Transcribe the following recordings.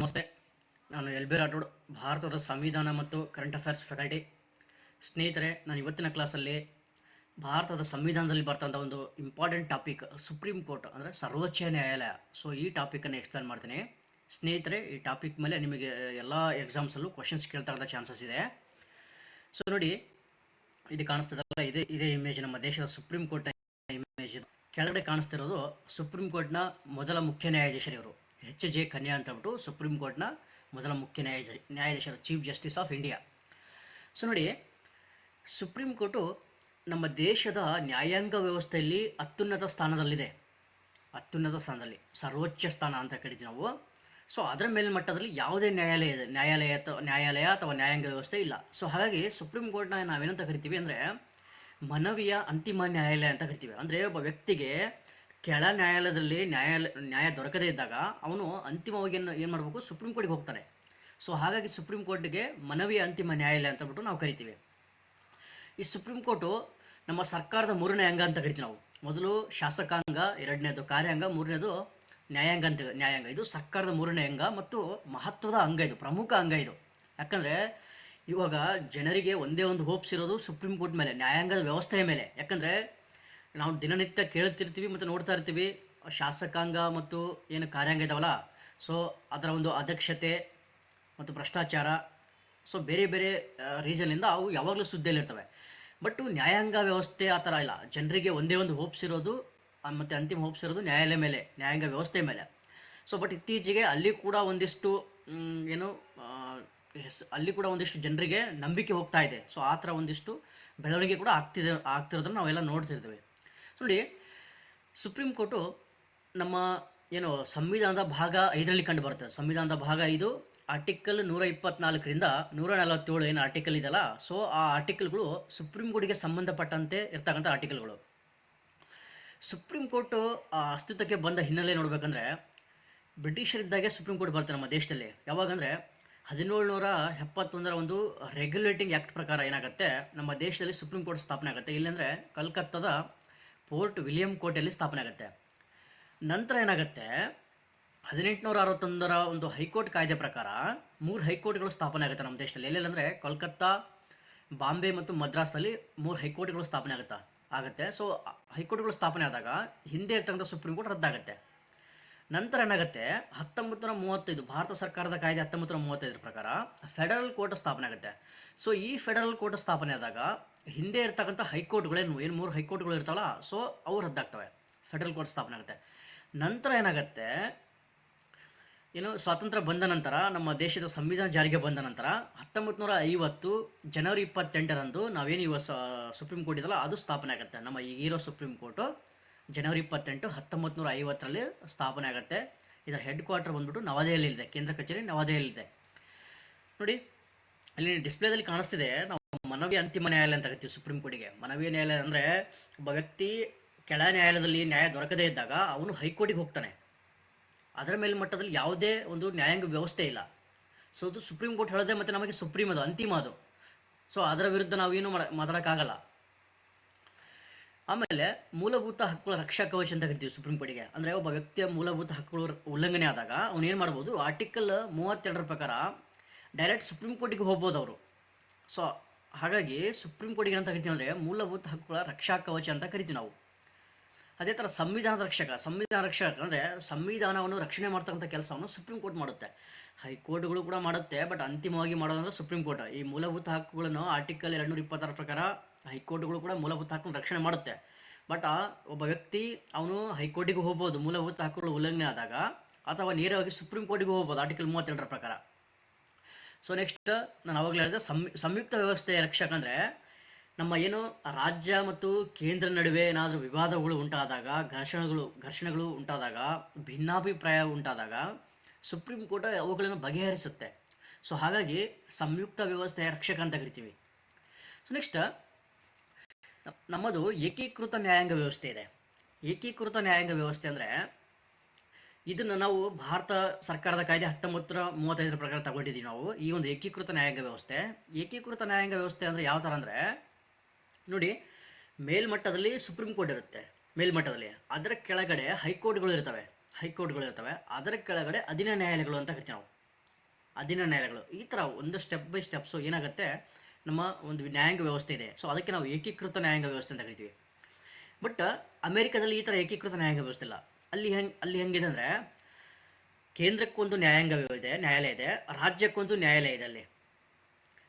ನಮಸ್ತೆ. ನಾನು L B Rathod, ಭಾರತದ ಸಂವಿಧಾನ ಮತ್ತು ಕರೆಂಟ್ ಅಫೇರ್ಸ್ ಫ್ಯಾಕಲ್ಟಿ ಸ್ನೇಹಿತರೆ, ನಾನು ಇವತ್ತಿನ ಕ್ಲಾಸಲ್ಲಿ ಭಾರತದ ಸಂವಿಧಾನದಲ್ಲಿ ಬರ್ತಂಥ ಒಂದು ಇಂಪಾರ್ಟೆಂಟ್ ಟಾಪಿಕ್ ಸುಪ್ರೀಂ ಕೋರ್ಟ್ ಅಂದರೆ ಸರ್ವೋಚ್ಚ ನ್ಯಾಯಾಲಯ. ಸೊ ಈ ಟಾಪಿಕನ್ನು ಎಕ್ಸ್ಪ್ಲೇನ್ ಮಾಡ್ತೀನಿ. ಸ್ನೇಹಿತರೆ, ಈ ಟಾಪಿಕ್ ಮೇಲೆ ನಿಮಗೆ ಎಲ್ಲ ಎಕ್ಸಾಮ್ಸಲ್ಲೂ ಕ್ವಶನ್ಸ್ ಕೇಳ್ತಾ ಇರೋ ಚಾನ್ಸಸ್ ಇದೆ. ಸೊ ನೋಡಿ, ಇದು ಕಾಣಿಸ್ತದಲ್ಲ, ಇದೇ ಇದೇ ಇಮೇಜ್ ನಮ್ಮ ದೇಶದ ಸುಪ್ರೀಂ ಕೋರ್ಟ್ ಇಮೇಜ್ ಕೆಳಗಡೆ ಕಾಣಿಸ್ತಿರೋದು ಸುಪ್ರೀಂ ಕೋರ್ಟ್ನ ಮೊದಲ ಮುಖ್ಯ ನ್ಯಾಯಾಧೀಶರು ಇವರು. ಎಚ್ ಜೆ ಕನ್ಯಾ ಅಂತ ಹೇಳ್ಬಿಟ್ಟು ಸುಪ್ರೀಂ ಕೋರ್ಟ್ನ ಮೊದಲ ಮುಖ್ಯ ನ್ಯಾಯಾಧೀಶ ನ್ಯಾಯಾಧೀಶರು chief justice of India so ನೋಡಿ ಸುಪ್ರೀಂ ಕೋರ್ಟು ನಮ್ಮ ದೇಶದ ನ್ಯಾಯಾಂಗ ವ್ಯವಸ್ಥೆಯಲ್ಲಿ ಅತ್ಯುನ್ನತ ಸ್ಥಾನದಲ್ಲಿದೆ. ಅತ್ಯುನ್ನತ ಸ್ಥಾನದಲ್ಲಿ, ಸರ್ವೋಚ್ಚ ಸ್ಥಾನ ಅಂತ ಕರಿತೀವಿ ನಾವು. ಸೊ ಅದರ ಮೇಲ್ಮಟ್ಟದಲ್ಲಿ ಯಾವುದೇ ನ್ಯಾಯಾಲಯ ಇದೆ ನ್ಯಾಯಾಲಯ ಅಥವಾ ನ್ಯಾಯಾಲಯ ಅಥವಾ ನ್ಯಾಯಾಂಗ ವ್ಯವಸ್ಥೆ ಇಲ್ಲ. ಸೊ ಹಾಗಾಗಿ ಸುಪ್ರೀಂ ಕೋರ್ಟ್ನ ನಾವೇನಂತ ಕರಿತೀವಿ ಅಂದರೆ ಮನವಿಯ ಅಂತಿಮ ನ್ಯಾಯಾಲಯ ಅಂತ ಕರಿತೀವಿ. ಅಂದರೆ ಒಬ್ಬ ವ್ಯಕ್ತಿಗೆ ಕೆಳ ನ್ಯಾಯಾಲಯದಲ್ಲಿ ನ್ಯಾಯಾಲಯ ನ್ಯಾಯ ದೊರಕದೇ ಇದ್ದಾಗ ಅವನು ಅಂತಿಮವಾಗಿ ಏನು ಏನು ಮಾಡಬೇಕು? ಸುಪ್ರೀಂ ಕೋರ್ಟ್ಗೆ ಹೋಗ್ತಾರೆ ಸೊ, ಹಾಗಾಗಿ ಸುಪ್ರೀಂ ಕೋರ್ಟ್ಗೆ ಮನವಿ ಅಂತಿಮ ನ್ಯಾಯಾಲಯ ಅಂತ ಬಿಟ್ಟು ನಾವು ಕರಿತೀವಿ. ಈ ಸುಪ್ರೀಂ ಕೋರ್ಟು ನಮ್ಮ ಸರ್ಕಾರದ ಮೂರನೇ ಅಂಗ ಅಂತ ಕರಿತೀವಿ ನಾವು. ಮೊದಲು ಶಾಸಕಾಂಗ, ಎರಡನೇದು ಕಾರ್ಯಾಂಗ, ಮೂರನೇದು ನ್ಯಾಯಾಂಗ ಅಂತ ನ್ಯಾಯಾಂಗ. ಇದು ಸರ್ಕಾರದ ಮೂರನೇ ಅಂಗ ಮತ್ತು ಮಹತ್ವದ ಅಂಗ ಇದು, ಪ್ರಮುಖ ಅಂಗ ಇದು. ಯಾಕಂದರೆ ಇವಾಗ ಜನರಿಗೆ ಒಂದೇ ಒಂದು ಹೋಪ್ಸ್ ಇರೋದು ಸುಪ್ರೀಂ ಕೋರ್ಟ್ ಮೇಲೆ, ನ್ಯಾಯಾಂಗದ ವ್ಯವಸ್ಥೆಯ ಮೇಲೆ. ಯಾಕಂದರೆ ನಾವು ದಿನನಿತ್ಯ ಕೇಳ್ತಿರ್ತೀವಿ ಮತ್ತು ನೋಡ್ತಾ ಇರ್ತೀವಿ, ಶಾಸಕಾಂಗ ಮತ್ತು ಏನು ಕಾರ್ಯಾಂಗ ಇದಾವಲ್ಲ ಸೊ ಅದರ ಒಂದು ಅಧ್ಯಕ್ಷತೆ ಮತ್ತು ಭ್ರಷ್ಟಾಚಾರ ಸೊ ಬೇರೆ ಬೇರೆ ರೀಸನ್ನಿಂದ ಅವು ಯಾವಾಗಲೂ ಸುದ್ದಿಯಲ್ಲಿರ್ತವೆ. ಬಟ್ ನ್ಯಾಯಾಂಗ ವ್ಯವಸ್ಥೆ ಆ ಥರ ಇಲ್ಲ. ಜನರಿಗೆ ಒಂದೇ ಒಂದು ಹೋಪ್ಸ್ ಇರೋದು ಮತ್ತು ಅಂತಿಮ ಹೋಪ್ಸ್ ಇರೋದು ನ್ಯಾಯಾಲಯ ಮೇಲೆ, ನ್ಯಾಯಾಂಗ ವ್ಯವಸ್ಥೆ ಮೇಲೆ. ಸೊ ಬಟ್ ಇತ್ತೀಚೆಗೆ ಅಲ್ಲಿ ಕೂಡ ಒಂದಿಷ್ಟು ಏನು ಅಲ್ಲಿ ಕೂಡ ಒಂದಿಷ್ಟು ಜನರಿಗೆ ನಂಬಿಕೆ ಹೋಗ್ತಾ ಇದೆ. ಸೊ ಆ ಥರ ಒಂದಿಷ್ಟು ಬೆಳವಣಿಗೆ ಕೂಡ ಆಗ್ತಿದೆ, ಆಗ್ತಿರೋದನ್ನ ನಾವೆಲ್ಲ ನೋಡ್ತಿರ್ತೀವಿ. ನೋಡಿ ಸುಪ್ರೀಂ ಕೋರ್ಟು ನಮ್ಮ ಏನು ಸಂವಿಧಾನದ ಭಾಗ ಐದರಲ್ಲಿ ಕಂಡು ಬರುತ್ತೆ. ಸಂವಿಧಾನದ ಭಾಗ ಐದು ಆರ್ಟಿಕಲ್ ನೂರ ಇಪ್ಪತ್ನಾಲ್ಕರಿಂದ ನೂರ ನಲವತ್ತೇಳು ಏನು ಆರ್ಟಿಕಲ್ ಇದೆಯಲ್ಲ ಸೊ ಆ ಆರ್ಟಿಕಲ್ಗಳು ಸುಪ್ರೀಂ ಕೋರ್ಟ್ಗೆ ಸಂಬಂಧಪಟ್ಟಂತೆ ಇರ್ತಕ್ಕಂಥ ಆರ್ಟಿಕಲ್ಗಳು ಸುಪ್ರೀಂ ಕೋರ್ಟು ಆ ಅಸ್ತಿತ್ವಕ್ಕೆ ಬಂದ ಹಿನ್ನೆಲೆ ನೋಡ್ಬೇಕಂದ್ರೆ, ಬ್ರಿಟಿಷರಿದ್ದಾಗೆ ಸುಪ್ರೀಂ ಕೋರ್ಟ್ ಬರುತ್ತೆ ನಮ್ಮ ದೇಶದಲ್ಲಿ. ಯಾವಾಗಂದ್ರೆ ಹದಿನೇಳು ನೂರ ಎಪ್ಪತ್ತೊಂದರ ಒಂದು ರೆಗ್ಯುಲೇಟಿಂಗ್ ಆ್ಯಕ್ಟ್ ಪ್ರಕಾರ ಏನಾಗುತ್ತೆ, ನಮ್ಮ ದೇಶದಲ್ಲಿ ಸುಪ್ರೀಂ ಕೋರ್ಟ್ ಸ್ಥಾಪನೆ ಆಗುತ್ತೆ. ಇಲ್ಲಂದರೆ, ಕಲ್ಕತ್ತಾದ ಫೋರ್ಟ್ ವಿಲಿಯಂ ಕೋಟೆಯಲ್ಲಿ ಸ್ಥಾಪನೆ ಆಗುತ್ತೆ. ನಂತರ ಏನಾಗುತ್ತೆ? ಹದಿನೆಂಟುನೂರ ಅರವತ್ತೊಂದರ ಒಂದು ಹೈಕೋರ್ಟ್ ಕಾಯ್ದೆ ಪ್ರಕಾರ ಮೂರು ಹೈಕೋರ್ಟ್ಗಳು ಸ್ಥಾಪನೆ ಆಗುತ್ತೆ ನಮ್ಮ ದೇಶದಲ್ಲಿ. ಎಲ್ಲೆಲ್ಲಂದರೆ ಕೋಲ್ಕತ್ತಾ, ಬಾಂಬೆ ಮತ್ತು ಮದ್ರಾಸ್ನಲ್ಲಿ ಮೂರು ಹೈಕೋರ್ಟ್ಗಳು ಸ್ಥಾಪನೆ ಆಗುತ್ತಾ, ಆಗುತ್ತೆ. ಸೊ ಹೈಕೋರ್ಟ್ಗಳು ಸ್ಥಾಪನೆ ಆದಾಗ ಹಿಂದೆ ಇರ್ತಕ್ಕಂಥ ಸುಪ್ರೀಂ ಕೋರ್ಟ್ ರದ್ದಾಗುತ್ತೆ. ನಂತರ ಏನಾಗುತ್ತೆ? ಹತ್ತೊಂಬತ್ತು ನೂರ ಮೂವತ್ತೈದು ಭಾರತ ಸರ್ಕಾರದ ಕಾಯ್ದೆ ಹತ್ತೊಂಬತ್ತು ನೂರ ಮೂವತ್ತೈದರ ಪ್ರಕಾರ ಫೆಡರಲ್ ಕೋರ್ಟ್ ಸ್ಥಾಪನೆ ಆಗುತ್ತೆ. ಸೊ ಈ ಫೆಡರಲ್ ಕೋರ್ಟ್ ಸ್ಥಾಪನೆ ಆದಾಗ ಹಿಂದೆ ಇರ್ತಕ್ಕಂಥ ಹೈಕೋರ್ಟ್ಗಳೇನು, ಏನು ಮೂರು ಹೈಕೋರ್ಟ್ಗಳು ಇರ್ತಾವಲ್ಲ ಸೊ ಅವು ರದ್ದಾಗ್ತವೆ ಫೆಡರಲ್ ಕೋರ್ಟ್ ಸ್ಥಾಪನೆ ಆಗುತ್ತೆ. ನಂತರ ಏನಾಗುತ್ತೆ, ಏನು ಸ್ವಾತಂತ್ರ್ಯ ಬಂದ ನಂತರ, ನಮ್ಮ ದೇಶದ ಸಂವಿಧಾನ ಜಾರಿಗೆ ಬಂದ ನಂತರ ಹತ್ತೊಂಬತ್ತು ನೂರ ಐವತ್ತು ಜನವರಿ ಇಪ್ಪತ್ತೆಂಟರಂದು ನಾವೇನು ಇವ ಸುಪ್ರೀಂ ಕೋರ್ಟ್ ಇದಲ್ಲ ಅದು ಸ್ಥಾಪನೆ ಆಗುತ್ತೆ. ನಮ್ಮ ಈಗಿರೋ ಸುಪ್ರೀಂ ಕೋರ್ಟು ಜನವರಿ ಇಪ್ಪತ್ತೆಂಟು ಹತ್ತೊಂಬತ್ತು ನೂರ ಐವತ್ತರಲ್ಲಿ ಸ್ಥಾಪನೆ ಆಗುತ್ತೆ. ಇದರ ಹೆಡ್ ಕ್ವಾರ್ಟರ್ ಬಂದ್ಬಿಟ್ಟು ನವದೆಹಲಿಯಲ್ಲಿದೆ, ಕೇಂದ್ರ ಕಚೇರಿ ನವದೆಹಲಿಯಲ್ಲಿದೆ. ನೋಡಿ, ಅಲ್ಲಿ ಡಿಸ್ಪ್ಲೇದಲ್ಲಿ ಕಾಣಿಸ್ತಿದೆ ಮನವಿ ಅಂತಿಮ ನ್ಯಾಯಾಲಯ ಅಂತ ಕರಿತೀವಿ ಸುಪ್ರೀಂ ಕೋರ್ಟಿಗೆ. ಮನವಿ ನ್ಯಾಯಾಲಯ ಅಂದ್ರೆ ಒಬ್ಬ ವ್ಯಕ್ತಿ ಕೆಳ ನ್ಯಾಯಾಲಯದಲ್ಲಿ ನ್ಯಾಯ ದೊರಕದೇ ಇದ್ದಾಗ ಅವನು ಹೈಕೋರ್ಟಿಗೆ ಹೋಗ್ತಾನೆ. ಅದರ ಮೇಲೆ ಮಟ್ಟದಲ್ಲಿ ಯಾವುದೇ ಒಂದು ನ್ಯಾಯಾಂಗ ವ್ಯವಸ್ಥೆ ಇಲ್ಲ. ಸೊ ಅದು ಸುಪ್ರೀಂ ಕೋರ್ಟ್ ಹೇಳದೆ ಮತ್ತೆ ನಮಗೆ ಸುಪ್ರೀಂ ಅದು, ಅಂತಿಮ ಅದು. ಸೊ ಅದರ ವಿರುದ್ಧ ನಾವೇನು ಏನು ಮಾತಾಡೋಕ್ಕಾಗಲ್ಲ. ಆಮೇಲೆ ಮೂಲಭೂತ ಹಕ್ಕುಗಳ ರಕ್ಷಾ ಕವಚ ಅಂತ ಕರಿತೀವಿ ಸುಪ್ರೀಂ ಕೋರ್ಟಿಗೆ. ಅಂದ್ರೆ ಒಬ್ಬ ವ್ಯಕ್ತಿಯ ಮೂಲಭೂತ ಹಕ್ಕುಗಳು ಉಲ್ಲಂಘನೆ ಆದಾಗ ಅವನು ಏನು ಮಾಡ್ಬೋದು ಆರ್ಟಿಕಲ್ ಮೂವತ್ತೆರಡರ ಪ್ರಕಾರ ಡೈರೆಕ್ಟ್ ಸುಪ್ರೀಂ ಕೋರ್ಟಿಗೆ ಹೋಗ್ಬೋದು ಅವರು. ಸೊ ಹಾಗಾಗಿ ಸುಪ್ರೀಂ ಕೋರ್ಟಿಗೆ ಏನಂತ ಕರಿತೀವಿ ಅಂದರೆ ಮೂಲಭೂತ ಹಕ್ಕುಗಳ ರಕ್ಷಾ ಕವಚ ಅಂತ ಕರಿತೀವಿ ನಾವು. ಅದೇ ಥರ ಸಂವಿಧಾನದ ರಕ್ಷಕ ಸಂವಿಧಾನ ರಕ್ಷಕ ಅಂದರೆ ಸಂವಿಧಾನವನ್ನು ರಕ್ಷಣೆ ಮಾಡ್ತಕ್ಕಂಥ ಕೆಲಸವನ್ನು ಸುಪ್ರೀಂ ಕೋರ್ಟ್ ಮಾಡುತ್ತೆ. ಹೈಕೋರ್ಟ್ಗಳು ಕೂಡ ಮಾಡುತ್ತೆ, ಬಟ್ ಅಂತಿಮವಾಗಿ ಮಾಡೋದಂದ್ರೆ ಸುಪ್ರೀಂ ಕೋರ್ಟ್. ಈ ಮೂಲಭೂತ ಹಕ್ಕುಗಳನ್ನು ಆರ್ಟಿಕಲ್ ಎರಡುನೂರ ಇಪ್ಪತ್ತರ ಪ್ರಕಾರ ಹೈಕೋರ್ಟ್ಗಳು ಕೂಡ ಮೂಲಭೂತ ಹಕ್ಕನ್ನು ರಕ್ಷಣೆ ಮಾಡುತ್ತೆ. ಬಟ್ ಒಬ್ಬ ವ್ಯಕ್ತಿ ಅವನು ಹೈಕೋರ್ಟಿಗೂ ಹೋಗ್ಬೋದು, ಮೂಲಭೂತ ಹಕ್ಕುಗಳು ಉಲ್ಲಂಘನೆ ಆದಾಗ ಅಥವಾ ನೇರವಾಗಿ ಸುಪ್ರೀಂ ಕೋರ್ಟಿಗೂ ಹೋಗ್ಬೋದು, ಆರ್ಟಿಕಲ್ ಮೂವತ್ತೆರಡರ ಪ್ರಕಾರ. ಸೊ ನೆಕ್ಸ್ಟ್ ನಾನು ಅವಾಗಲೇ ಹೇಳಿದೆ ಸಂಯುಕ್ತ ವ್ಯವಸ್ಥೆಯ ರಕ್ಷಕ ಅಂದರೆ ನಮ್ಮ ಏನು ರಾಜ್ಯ ಮತ್ತು ಕೇಂದ್ರ ನಡುವೆ ಏನಾದರೂ ವಿವಾದಗಳು ಉಂಟಾದಾಗ, ಘರ್ಷಣೆಗಳು ಘರ್ಷಣೆಗಳು ಉಂಟಾದಾಗ, ಭಿನ್ನಾಭಿಪ್ರಾಯ ಉಂಟಾದಾಗ ಸುಪ್ರೀಂ ಕೋರ್ಟ್ ಅವುಗಳನ್ನು ಬಗೆಹರಿಸುತ್ತೆ. ಸೊ ಹಾಗಾಗಿ ಸಂಯುಕ್ತ ವ್ಯವಸ್ಥೆಯ ರಕ್ಷಕ ಅಂತ ಕರಿತೀವಿ. ಸೊ ನೆಕ್ಸ್ಟ್ ನಮ್ಮದು ಏಕೀಕೃತ ನ್ಯಾಯಾಂಗ ವ್ಯವಸ್ಥೆ ಇದೆ. ಏಕೀಕೃತ ನ್ಯಾಯಾಂಗ ವ್ಯವಸ್ಥೆ ಅಂದರೆ ಇದನ್ನು ನಾವು ಭಾರತ ಸರ್ಕಾರದ ಕಾಯ್ದೆ ಹತ್ತೊಂಬತ್ತರ ಮೂವತ್ತೈದರ ಪ್ರಕಾರ ತಗೊಂಡಿದ್ದೀವಿ ನಾವು. ಈ ಒಂದು ಏಕೀಕೃತ ನ್ಯಾಯಾಂಗ ವ್ಯವಸ್ಥೆ. ಏಕೀಕೃತ ನ್ಯಾಯಾಂಗ ವ್ಯವಸ್ಥೆ ಅಂದರೆ ಯಾವ ಥರ ಅಂದರೆ, ನೋಡಿ, ಮೇಲ್ಮಟ್ಟದಲ್ಲಿ ಸುಪ್ರೀಂ ಕೋರ್ಟ್ ಇರುತ್ತೆ, ಮೇಲ್ಮಟ್ಟದಲ್ಲಿ. ಅದರ ಕೆಳಗಡೆ ಹೈಕೋರ್ಟ್ಗಳು ಇರ್ತವೆ ಹೈಕೋರ್ಟ್ಗಳು ಇರ್ತವೆ. ಅದರ ಕೆಳಗಡೆ ಅಧೀನ ನ್ಯಾಯಾಲಯಗಳು ಅಂತ ಕರಿತೀವಿ ನಾವು. ಅಧೀನ ನ್ಯಾಯಾಲಯಗಳು. ಈ ಥರ ಒಂದು ಸ್ಟೆಪ್ ಬೈ ಸ್ಟೆಪ್ಸು ಏನಾಗುತ್ತೆ? ನಮ್ಮ ಒಂದು ನ್ಯಾಯಾಂಗ ವ್ಯವಸ್ಥೆ ಇದೆ. ಸೊ ಅದಕ್ಕೆ ನಾವು ಏಕೀಕೃತ ನ್ಯಾಯಾಂಗ ವ್ಯವಸ್ಥೆ ಅಂತ ಕರಿತೀವಿ. ಬಟ್ ಅಮೇರಿಕಾದಲ್ಲಿ ಈ ಥರ ಏಕೀಕೃತ ನ್ಯಾಯಾಂಗ ವ್ಯವಸ್ಥೆ ಇಲ್ಲ. ಅಲ್ಲಿ ಹೆಂಗೆ, ಅಲ್ಲಿ ಹೆಂಗಿದೆ ಅಂದರೆ ಕೇಂದ್ರಕ್ಕೊಂದು ನ್ಯಾಯಾಂಗ ಇದೆ, ನ್ಯಾಯಾಲಯ ಇದೆ ರಾಜ್ಯಕ್ಕೊಂದು ನ್ಯಾಯಾಲಯ ಇದೆ ಅಲ್ಲಿ.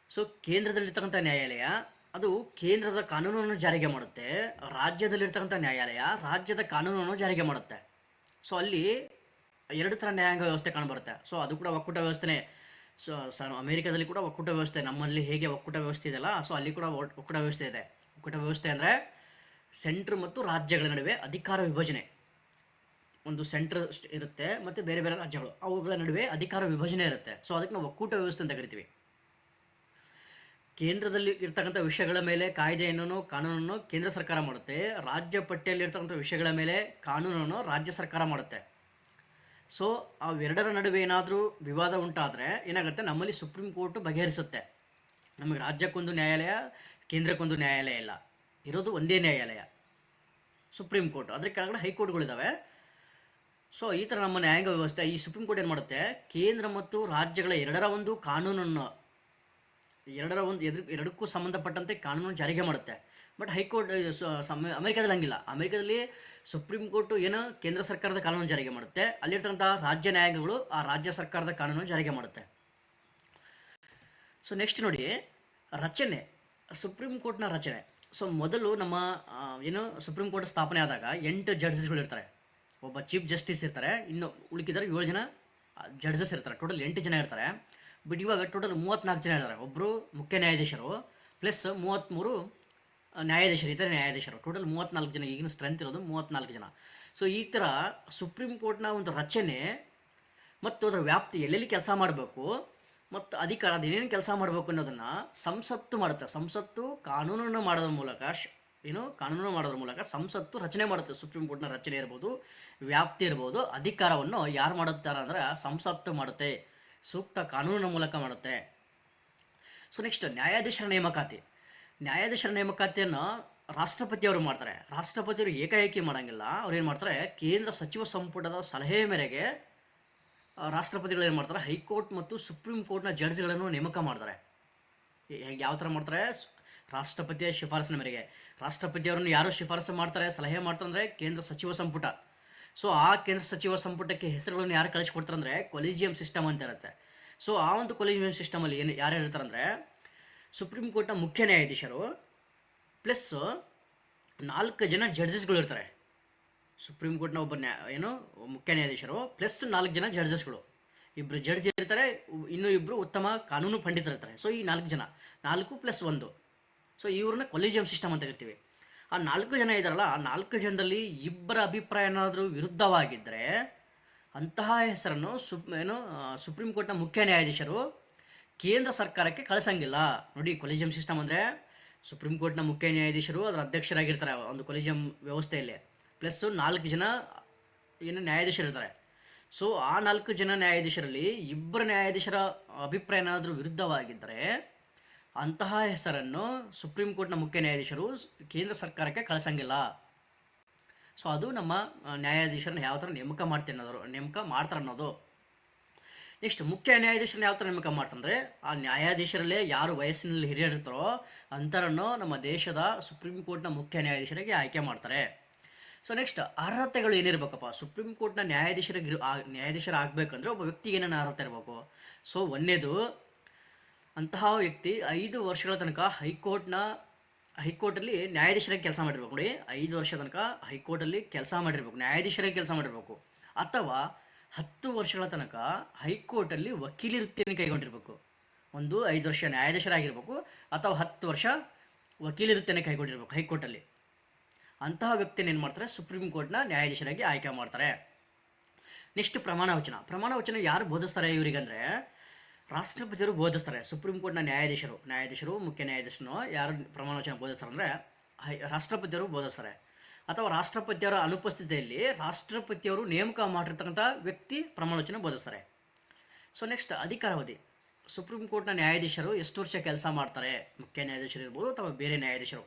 ಸೊ ಕೇಂದ್ರದಲ್ಲಿರ್ತಕ್ಕಂಥ ನ್ಯಾಯಾಲಯ, ಅದು ಕೇಂದ್ರದ ಕಾನೂನನ್ನು ಜಾರಿಗೆ ಮಾಡುತ್ತೆ, ರಾಜ್ಯದಲ್ಲಿರ್ತಕ್ಕಂಥ ನ್ಯಾಯಾಲಯ ರಾಜ್ಯದ ಕಾನೂನನ್ನು ಜಾರಿಗೆ ಮಾಡುತ್ತೆ. ಸೊ ಅಲ್ಲಿ ಎರಡು ಥರ ನ್ಯಾಯಾಂಗ ವ್ಯವಸ್ಥೆ ಕಾಣಬರುತ್ತೆ. ಸೊ ಅದು ಕೂಡ ಒಕ್ಕೂಟ ವ್ಯವಸ್ಥೆನೇ. ಸೊ ಸ, ಅಮೇರಿಕಾದಲ್ಲಿ ಕೂಡ ಒಕ್ಕೂಟ ವ್ಯವಸ್ಥೆ, ನಮ್ಮಲ್ಲಿ ಹೇಗೆ ಒಕ್ಕೂಟ ವ್ಯವಸ್ಥೆ ಇದೆಯಲ್ಲ ಸೊ ಅಲ್ಲಿ ಕೂಡ ಒಕ್ಕೂಟ ವ್ಯವಸ್ಥೆ ಇದೆ. ಒಕ್ಕೂಟ ವ್ಯವಸ್ಥೆ ಅಂದರೆ ಸೆಂಟ್ರ್ ಮತ್ತು ರಾಜ್ಯಗಳ ನಡುವೆ ಅಧಿಕಾರ ವಿಭಜನೆ. ಒಂದು ಸೆಂಟ್ರ್ ಇರುತ್ತೆ ಮತ್ತು ಬೇರೆ ಬೇರೆ ರಾಜ್ಯಗಳು. ಅವುಗಳ ನಡುವೆ ಅಧಿಕಾರ ವಿಭಜನೆ ಇರುತ್ತೆ. ಸೊ ಅದಕ್ಕೆ ನಾವು ಒಕ್ಕೂಟ ವ್ಯವಸ್ಥೆ ಅಂತ ಕರಿತೀವಿ. ಕೇಂದ್ರದಲ್ಲಿ ಇರ್ತಕ್ಕಂಥ ವಿಷಯಗಳ ಮೇಲೆ ಕಾಯ್ದೆಯನ್ನು ಕಾನೂನನ್ನು ಕೇಂದ್ರ ಸರ್ಕಾರ ಮಾಡುತ್ತೆ. ರಾಜ್ಯ ಪಟ್ಟಿಯಲ್ಲಿ ಇರ್ತಕ್ಕಂಥ ವಿಷಯಗಳ ಮೇಲೆ ಕಾನೂನನ್ನು ರಾಜ್ಯ ಸರ್ಕಾರ ಮಾಡುತ್ತೆ. ಸೊ ಅವೆರಡರ ನಡುವೆ ಏನಾದರೂ ವಿವಾದ ಉಂಟಾದರೆ ಏನಾಗುತ್ತೆ? ನಮ್ಮಲ್ಲಿ ಸುಪ್ರೀಂ ಕೋರ್ಟ್ ಬಗೆಹರಿಸುತ್ತೆ. ನಮಗೆ ರಾಜ್ಯಕ್ಕೊಂದು ನ್ಯಾಯಾಲಯ, ಕೇಂದ್ರಕ್ಕೊಂದು ನ್ಯಾಯಾಲಯ ಇಲ್ಲ. ಇರೋದು ಒಂದೇ ನ್ಯಾಯಾಲಯ. Supreme court. ಅದಕ್ಕೆ ಕೆಳಗಡೆ ಹೈಕೋರ್ಟ್ಗಳಿದ್ದಾವೆ ಸೊ ಈ ಥರ ನಮ್ಮ ನ್ಯಾಯಾಂಗ ವ್ಯವಸ್ಥೆ ಈ ಸುಪ್ರೀಂ ಕೋರ್ಟ್ ಏನು ಮಾಡುತ್ತೆ? ಕೇಂದ್ರ ಮತ್ತು ರಾಜ್ಯಗಳ ಎರಡರ ಒಂದು ಕಾನೂನನ್ನು, ಎರಡರ ಒಂದು ಎದುರು, ಎರಡಕ್ಕೂ ಸಂಬಂಧಪಟ್ಟಂತೆ ಕಾನೂನು ಜಾರಿಗೆ ಮಾಡುತ್ತೆ. ಬಟ್ ಹೈಕೋರ್ಟ್ ಅಮೆರಿಕಾದಲ್ಲಿ ಹಂಗಿಲ್ಲ. ಅಮೆರಿಕಾದಲ್ಲಿ ಸುಪ್ರೀಂ ಕೋರ್ಟ್ ಏನು ಕೇಂದ್ರ ಸರ್ಕಾರದ ಕಾನೂನು ಜಾರಿಗೆ ಮಾಡುತ್ತೆ. ಅಲ್ಲಿರ್ತಕ್ಕಂಥ ರಾಜ್ಯ ನ್ಯಾಯಾಂಗಗಳು ಆ ರಾಜ್ಯ ಸರ್ಕಾರದ ಕಾನೂನು ಜಾರಿಗೆ ಮಾಡುತ್ತೆ. ಸೊ ನೆಕ್ಸ್ಟ್ ನೋಡಿ, ರಚನೆ. ಸುಪ್ರೀಂ ಕೋರ್ಟ್ನ ರಚನೆ. ಸೊ ಮೊದಲು ನಮ್ಮ ಏನು ಸುಪ್ರೀಂ ಕೋರ್ಟ್ ಸ್ಥಾಪನೆ ಆದಾಗ ಎಂಟು ಜಡ್ಜಸ್ಗಳು ಇರ್ತಾರೆ ಒಬ್ಬ ಚೀಫ್ ಜಸ್ಟಿಸ್ ಇರ್ತಾರೆ, ಇನ್ನು ಉಳಿಕಿದ್ರೆ ಏಳು ಜನ ಜಡ್ಜಸ್ ಇರ್ತಾರೆ. ಟೋಟಲ್ ಎಂಟು ಜನ ಇರ್ತಾರೆ. ಬಟ್ ಇವಾಗ ಟೋಟಲ್ ಮೂವತ್ತ್ನಾಲ್ಕು ಜನ ಇರ್ತಾರೆ ಒಬ್ಬರು ಮುಖ್ಯ ನ್ಯಾಯಾಧೀಶರು ಪ್ಲಸ್ ಮೂವತ್ತ್ಮೂರು ನ್ಯಾಯಾಧೀಶರು, ಇತರ ನ್ಯಾಯಾಧೀಶರು. ಟೋಟಲ್ ಮೂವತ್ತ್ನಾಲ್ಕು ಜನ, ಈಗಿನ ಸ್ಟ್ರೆಂತ್ ಇರೋದು ಮೂವತ್ತ್ನಾಲ್ಕು ಜನ. ಸೊ ಈ ಥರ ಸುಪ್ರೀಂ ಕೋರ್ಟ್ನ ಒಂದು ರಚನೆ ಮತ್ತು ಅದರ ವ್ಯಾಪ್ತಿ ಎಲ್ಲೆಲ್ಲಿ ಕೆಲಸ ಮಾಡಬೇಕು ಮತ್ತು ಅಧಿಕಾರ ಅದೇನೇನು ಕೆಲಸ ಮಾಡಬೇಕು ಅನ್ನೋದನ್ನು ಸಂಸತ್ತು ಮಾಡುತ್ತೆ. ಸಂಸತ್ತು ಕಾನೂನನ್ನು ಮಾಡೋದ್ರ ಮೂಲಕ ಏನು ಕಾನೂನು ಮಾಡೋದ್ರ ಮೂಲಕ ಸಂಸತ್ತು ರಚನೆ ಮಾಡುತ್ತೆ, ಸುಪ್ರೀಂ ಕೋರ್ಟ್ನ ರಚನೆ ಇರ್ಬೋದು, ವ್ಯಾಪ್ತಿ ಇರ್ಬೋದು, ಅಧಿಕಾರವನ್ನು ಯಾರು ಮಾಡುತ್ತಾರೆ ಅಂದರೆ ಸಂಸತ್ತು ಮಾಡುತ್ತೆ, ಸೂಕ್ತ ಕಾನೂನಿನ ಮೂಲಕ ಮಾಡುತ್ತೆ. ಸೊ ನೆಕ್ಸ್ಟ್ ನ್ಯಾಯಾಧೀಶರ ನೇಮಕಾತಿ. ನ್ಯಾಯಾಧೀಶರ ನೇಮಕಾತಿಯನ್ನು ರಾಷ್ಟ್ರಪತಿಯವರು ಮಾಡ್ತಾರೆ. ರಾಷ್ಟ್ರಪತಿಯವರು ಏಕಾಏಕಿ ಮಾಡೋಂಗಿಲ್ಲ. ಅವ್ರು ಏನು ಮಾಡ್ತಾರೆ? ಕೇಂದ್ರ ಸಚಿವ ಸಂಪುಟದ ಸಲಹೆ ಮೇರೆಗೆ ರಾಷ್ಟ್ರಪತಿಗಳು ಏನು ಮಾಡ್ತಾರೆ? ಹೈಕೋರ್ಟ್ ಮತ್ತು ಸುಪ್ರೀಂ ಕೋರ್ಟ್ನ ಜಡ್ಜ್ಗಳನ್ನು ನೇಮಕ ಮಾಡ್ತಾರೆ. ಯಾವ ಥರ ಮಾಡ್ತಾರೆ? ರಾಷ್ಟ್ರಪತಿಯ ಶಿಫಾರಸಿನ ಮೇರೆಗೆ. ರಾಷ್ಟ್ರಪತಿಯವರನ್ನು ಯಾರು ಶಿಫಾರಸು ಮಾಡ್ತಾರೆ, ಸಲಹೆ ಮಾಡ್ತಾರೆ ಅಂದರೆ ಕೇಂದ್ರ ಸಚಿವ ಸಂಪುಟ. ಸೊ, ಆ ಕೇಂದ್ರ ಸಚಿವ ಸಂಪುಟಕ್ಕೆ ಹೆಸರುಗಳನ್ನು ಯಾರು ಕಳಿಸ್ಕೊಡ್ತಾರೆ ಅಂದರೆ ಕೊಲಿಜಿಯಂ ಸಿಸ್ಟಮ್ ಅಂತ ಇರುತ್ತೆ. ಸೊ, ಆ ಒಂದು ಕೊಲಿಜಿಯಂ ಸಿಸ್ಟಮಲ್ಲಿ ಏನು ಯಾರು ಹೇಳ್ತಾರೆ ಅಂದರೆ ಸುಪ್ರೀಂ ಕೋರ್ಟ್ನ ಮುಖ್ಯ ನ್ಯಾಯಾಧೀಶರು ಪ್ಲಸ್ ನಾಲ್ಕು ಜನ ಜಡ್ಜಸ್ಗಳು ಇರ್ತಾರೆ. ಸುಪ್ರೀಂ ಕೋರ್ಟ್ನ ಒಬ್ಬ ನ್ಯಾ ಏನು ಮುಖ್ಯ ನ್ಯಾಯಾಧೀಶರು ಪ್ಲಸ್ ನಾಲ್ಕು ಜನ ಜಡ್ಜಸ್ಗಳು. ಇಬ್ಬರು ಜಡ್ಜ್ ಇರ್ತಾರೆ, ಇನ್ನೂ ಇಬ್ಬರು ಉತ್ತಮ ಕಾನೂನು ಪಂಡಿತರು ಇರ್ತಾರೆ ಸೊ, ಈ ನಾಲ್ಕು ಜನ. ನಾಲ್ಕು ಪ್ಲಸ್ ಒಂದು. ಸೊ ಇವ್ರನ್ನ ಕೊಲಿಜಿಯಂ ಸಿಸ್ಟಮ್ ಅಂತ ಕರಿತೀವಿ ಆ ನಾಲ್ಕು ಜನ ಇದ್ದಾರಲ್ಲ ಆ ನಾಲ್ಕು ಜನದಲ್ಲಿ ಇಬ್ಬರ ಅಭಿಪ್ರಾಯ ಏನಾದರೂ ವಿರುದ್ಧವಾಗಿದ್ದರೆ ಅಂತಹ ಹೆಸರನ್ನು ಸು ಏನು ಸುಪ್ರೀಂ ಕೋರ್ಟ್ನ ಮುಖ್ಯ ನ್ಯಾಯಾಧೀಶರು ಕೇಂದ್ರ ಸರ್ಕಾರಕ್ಕೆ ಕಳಿಸಂಗಿಲ್ಲ. ನೋಡಿ ಕೊಲಿಜಿಯಂ ಸಿಸ್ಟಮ್ ಅಂದರೆ ಸುಪ್ರೀಂ ಕೋರ್ಟ್ನ ಮುಖ್ಯ ನ್ಯಾಯಾಧೀಶರು ಅದರ ಅಧ್ಯಕ್ಷರಾಗಿರ್ತಾರೆ ಒಂದು ಕೊಲಿಜಿಯಂ ವ್ಯವಸ್ಥೆಯಲ್ಲಿ. ಪ್ಲಸ್ ನಾಲ್ಕು ಜನ, ಏನು, ನ್ಯಾಯಾಧೀಶರು ಇರ್ತಾರೆ. ಸೊ ಆ ನಾಲ್ಕು ಜನ ನ್ಯಾಯಾಧೀಶರಲ್ಲಿ ಇಬ್ಬರು ನ್ಯಾಯಾಧೀಶರ ಅಭಿಪ್ರಾಯ ಏನಾದರೂ ವಿರುದ್ಧವಾಗಿದ್ದರೆ ಅಂತಹ ಹೆಸರನ್ನು ಸುಪ್ರೀಂ ಕೋರ್ಟ್ನ ಮುಖ್ಯ ನ್ಯಾಯಾಧೀಶರು ಕೇಂದ್ರ ಸರ್ಕಾರಕ್ಕೆ ಕಳಿಸಂಗಿಲ್ಲ. ಸೊ, ಅದು ನಮ್ಮ ನ್ಯಾಯಾಧೀಶರನ್ನ ಯಾವ ಥರ ನೇಮಕ ಮಾಡ್ತೀನಿ ಅನ್ನೋದು, ನೇಮಕ ಮಾಡ್ತಾರೆ ಅನ್ನೋದು. ನೆಕ್ಸ್ಟ್, ಮುಖ್ಯ ನ್ಯಾಯಾಧೀಶರನ್ನ ಯಾವ ಥರ ನೇಮಕ ಮಾಡ್ತಂದ್ರೆ ಆ ನ್ಯಾಯಾಧೀಶರಲ್ಲೇ ಯಾರು ವಯಸ್ಸಿನಲ್ಲಿ ಹಿರಿಯರಿರ್ತಾರೋ ಅಂಥರನ್ನು ನಮ್ಮ ದೇಶದ ಸುಪ್ರೀಂ ಕೋರ್ಟ್ನ ಮುಖ್ಯ ನ್ಯಾಯಾಧೀಶರಿಗೆ ಆಯ್ಕೆ ಮಾಡ್ತಾರೆ. ಸೊ, ನೆಕ್ಸ್ಟ್, ಅರ್ಹತೆಗಳು ಏನಿರ್ಬೇಕಪ್ಪ? ಸುಪ್ರೀಂ ಕೋರ್ಟ್ನ ನ್ಯಾಯಾಧೀಶರಿಗೆ ನ್ಯಾಯಾಧೀಶರ ಆಗ್ಬೇಕಂದ್ರೆ ನ್ಯಾಯಾಧೀಶರು ಒಬ್ಬ ವ್ಯಕ್ತಿಗೆ ಏನೇನು ಅರ್ಹತೆ ಇರಬೇಕು? ಸೊ, ಒಂದೇದು ಅಂತಹ ವ್ಯಕ್ತಿ ಐದು ವರ್ಷಗಳ ತನಕ ಹೈಕೋರ್ಟ್ನ, ಹೈಕೋರ್ಟಲ್ಲಿ ನ್ಯಾಯಾಧೀಶರಾಗಿ ಕೆಲಸ ಮಾಡಿರ್ಬೇಕು ನೋಡಿ. ಐದು ವರ್ಷ ತನಕ ಹೈಕೋರ್ಟಲ್ಲಿ ಕೆಲಸ ಮಾಡಿರ್ಬೇಕು ನ್ಯಾಯಾಧೀಶರಾಗಿ ಕೆಲಸ ಮಾಡಿರ್ಬೇಕು. ಅಥವಾ ಹತ್ತು ವರ್ಷಗಳ ತನಕ ಹೈಕೋರ್ಟಲ್ಲಿ ವಕೀಲಿ ವೃತ್ತಿಯನ್ನು ಕೈಗೊಂಡಿರ್ಬೇಕು. ಒಂದು ಐದು ವರ್ಷ ನ್ಯಾಯಾಧೀಶರಾಗಿರ್ಬೇಕು ಅಥವಾ ಹತ್ತು ವರ್ಷ ವಕೀಲಿ ವೃತ್ತಿಯನ್ನು ಕೈಗೊಂಡಿರ್ಬೇಕು ಹೈಕೋರ್ಟಲ್ಲಿ. ಅಂತಹ ವ್ಯಕ್ತಿಯನ್ನು ಏನು ಮಾಡ್ತಾರೆ? ಸುಪ್ರೀಂ ಕೋರ್ಟ್ನ ನ್ಯಾಯಾಧೀಶರಾಗಿ ಆಯ್ಕೆ ಮಾಡ್ತಾರೆ. ನೆಕ್ಸ್ಟ್ ಪ್ರಮಾಣ ವಚನ. ಪ್ರಮಾಣ ವಚನ ಯಾರು ಬೋಧಿಸ್ತಾರೆ ಇವರಿಗಂದ್ರೆ ರಾಷ್ಟ್ರಪತಿಯವರು ಬೋಧಿಸ್ತಾರೆ, ಸುಪ್ರೀಂ ಕೋರ್ಟ್ನ ನ್ಯಾಯಾಧೀಶರು. ನ್ಯಾಯಾಧೀಶರು, ಮುಖ್ಯ ನ್ಯಾಯಾಧೀಶನು, ಯಾರು ಪ್ರಮಾಣ ವಚನ ಬೋಧಿಸ್ತಾರೆ ಅಂದರೆ ರಾಷ್ಟ್ರಪತಿಯವರು ಬೋಧಿಸ್ತಾರೆ. ಅಥವಾ ರಾಷ್ಟ್ರಪತಿಯವರ ಅನುಪಸ್ಥಿತಿಯಲ್ಲಿ ರಾಷ್ಟ್ರಪತಿಯವರು ನೇಮಕ ಮಾಡಿರ್ತಕ್ಕಂಥ ವ್ಯಕ್ತಿ ಪ್ರಮಾಣ ವಚನ ಬೋಧಿಸ್ತಾರೆ. ಸೊ ನೆಕ್ಸ್ಟ್ ಅಧಿಕಾರಾವಧಿ. ಸುಪ್ರೀಂ ಕೋರ್ಟ್ನ ನ್ಯಾಯಾಧೀಶರು ಎಷ್ಟು ವರ್ಷ ಕೆಲಸ ಮಾಡ್ತಾರೆ? ಮುಖ್ಯ ನ್ಯಾಯಾಧೀಶರು ಇರ್ಬೋದು ಅಥವಾ ಬೇರೆ ನ್ಯಾಯಾಧೀಶರು?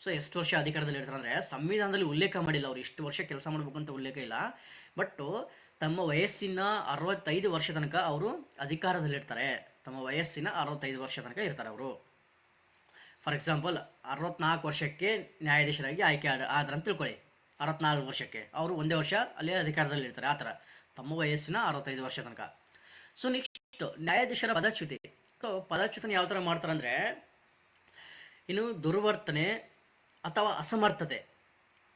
ಸೊ ಎಷ್ಟು ವರ್ಷ ಅಧಿಕಾರದಲ್ಲಿ ಇರ್ತಾರೆ ಅಂದರೆ ಸಂವಿಧಾನದಲ್ಲಿ ಉಲ್ಲೇಖ ಮಾಡಿಲ್ಲ ಅವರು. ಇಷ್ಟು ವರ್ಷ ಕೆಲಸ ಮಾಡಬೇಕು ಅಂತ ಉಲ್ಲೇಖ ಇಲ್ಲ. ಬಟ್ ತಮ್ಮ ವಯಸ್ಸಿನ ಅರವತ್ತೈದು ವರ್ಷ ತನಕ ಅವರು ಅಧಿಕಾರದಲ್ಲಿರ್ತಾರೆ. ತಮ್ಮ ವಯಸ್ಸಿನ ಅರವತ್ತೈದು ವರ್ಷ ತನಕ ಇರ್ತಾರೆ ಅವರು. ಫಾರ್ ಎಕ್ಸಾಂಪಲ್ ಅರವತ್ನಾಲ್ಕು ವರ್ಷಕ್ಕೆ ನ್ಯಾಯಾಧೀಶರಾಗಿ ಆಯ್ಕೆ ಆದ ಆದ್ರ ಅಂತ ತಿಳ್ಕೊಳ್ಳಿ. ಅರವತ್ನಾಲ್ಕು ವರ್ಷಕ್ಕೆ. ಅವರು ಒಂದೇ ವರ್ಷ ಅಲ್ಲೇ ಅಧಿಕಾರದಲ್ಲಿ ಇರ್ತಾರೆ ಆ ಥರ. ತಮ್ಮ ವಯಸ್ಸಿನ ಅರವತ್ತೈದು ವರ್ಷ ತನಕ. ಸೊ ನೆಕ್ಸ್ಟ್ ನ್ಯಾಯಾಧೀಶರ ಪದಚ್ಯುತಿ. ಸೊ ಪದಚ್ಯುತನ ಯಾವ ಥರ ಮಾಡ್ತಾರೆ ಅಂದರೆ ಇನ್ನು ದುರ್ವರ್ತನೆ ಅಥವಾ ಅಸಮರ್ಥತೆ.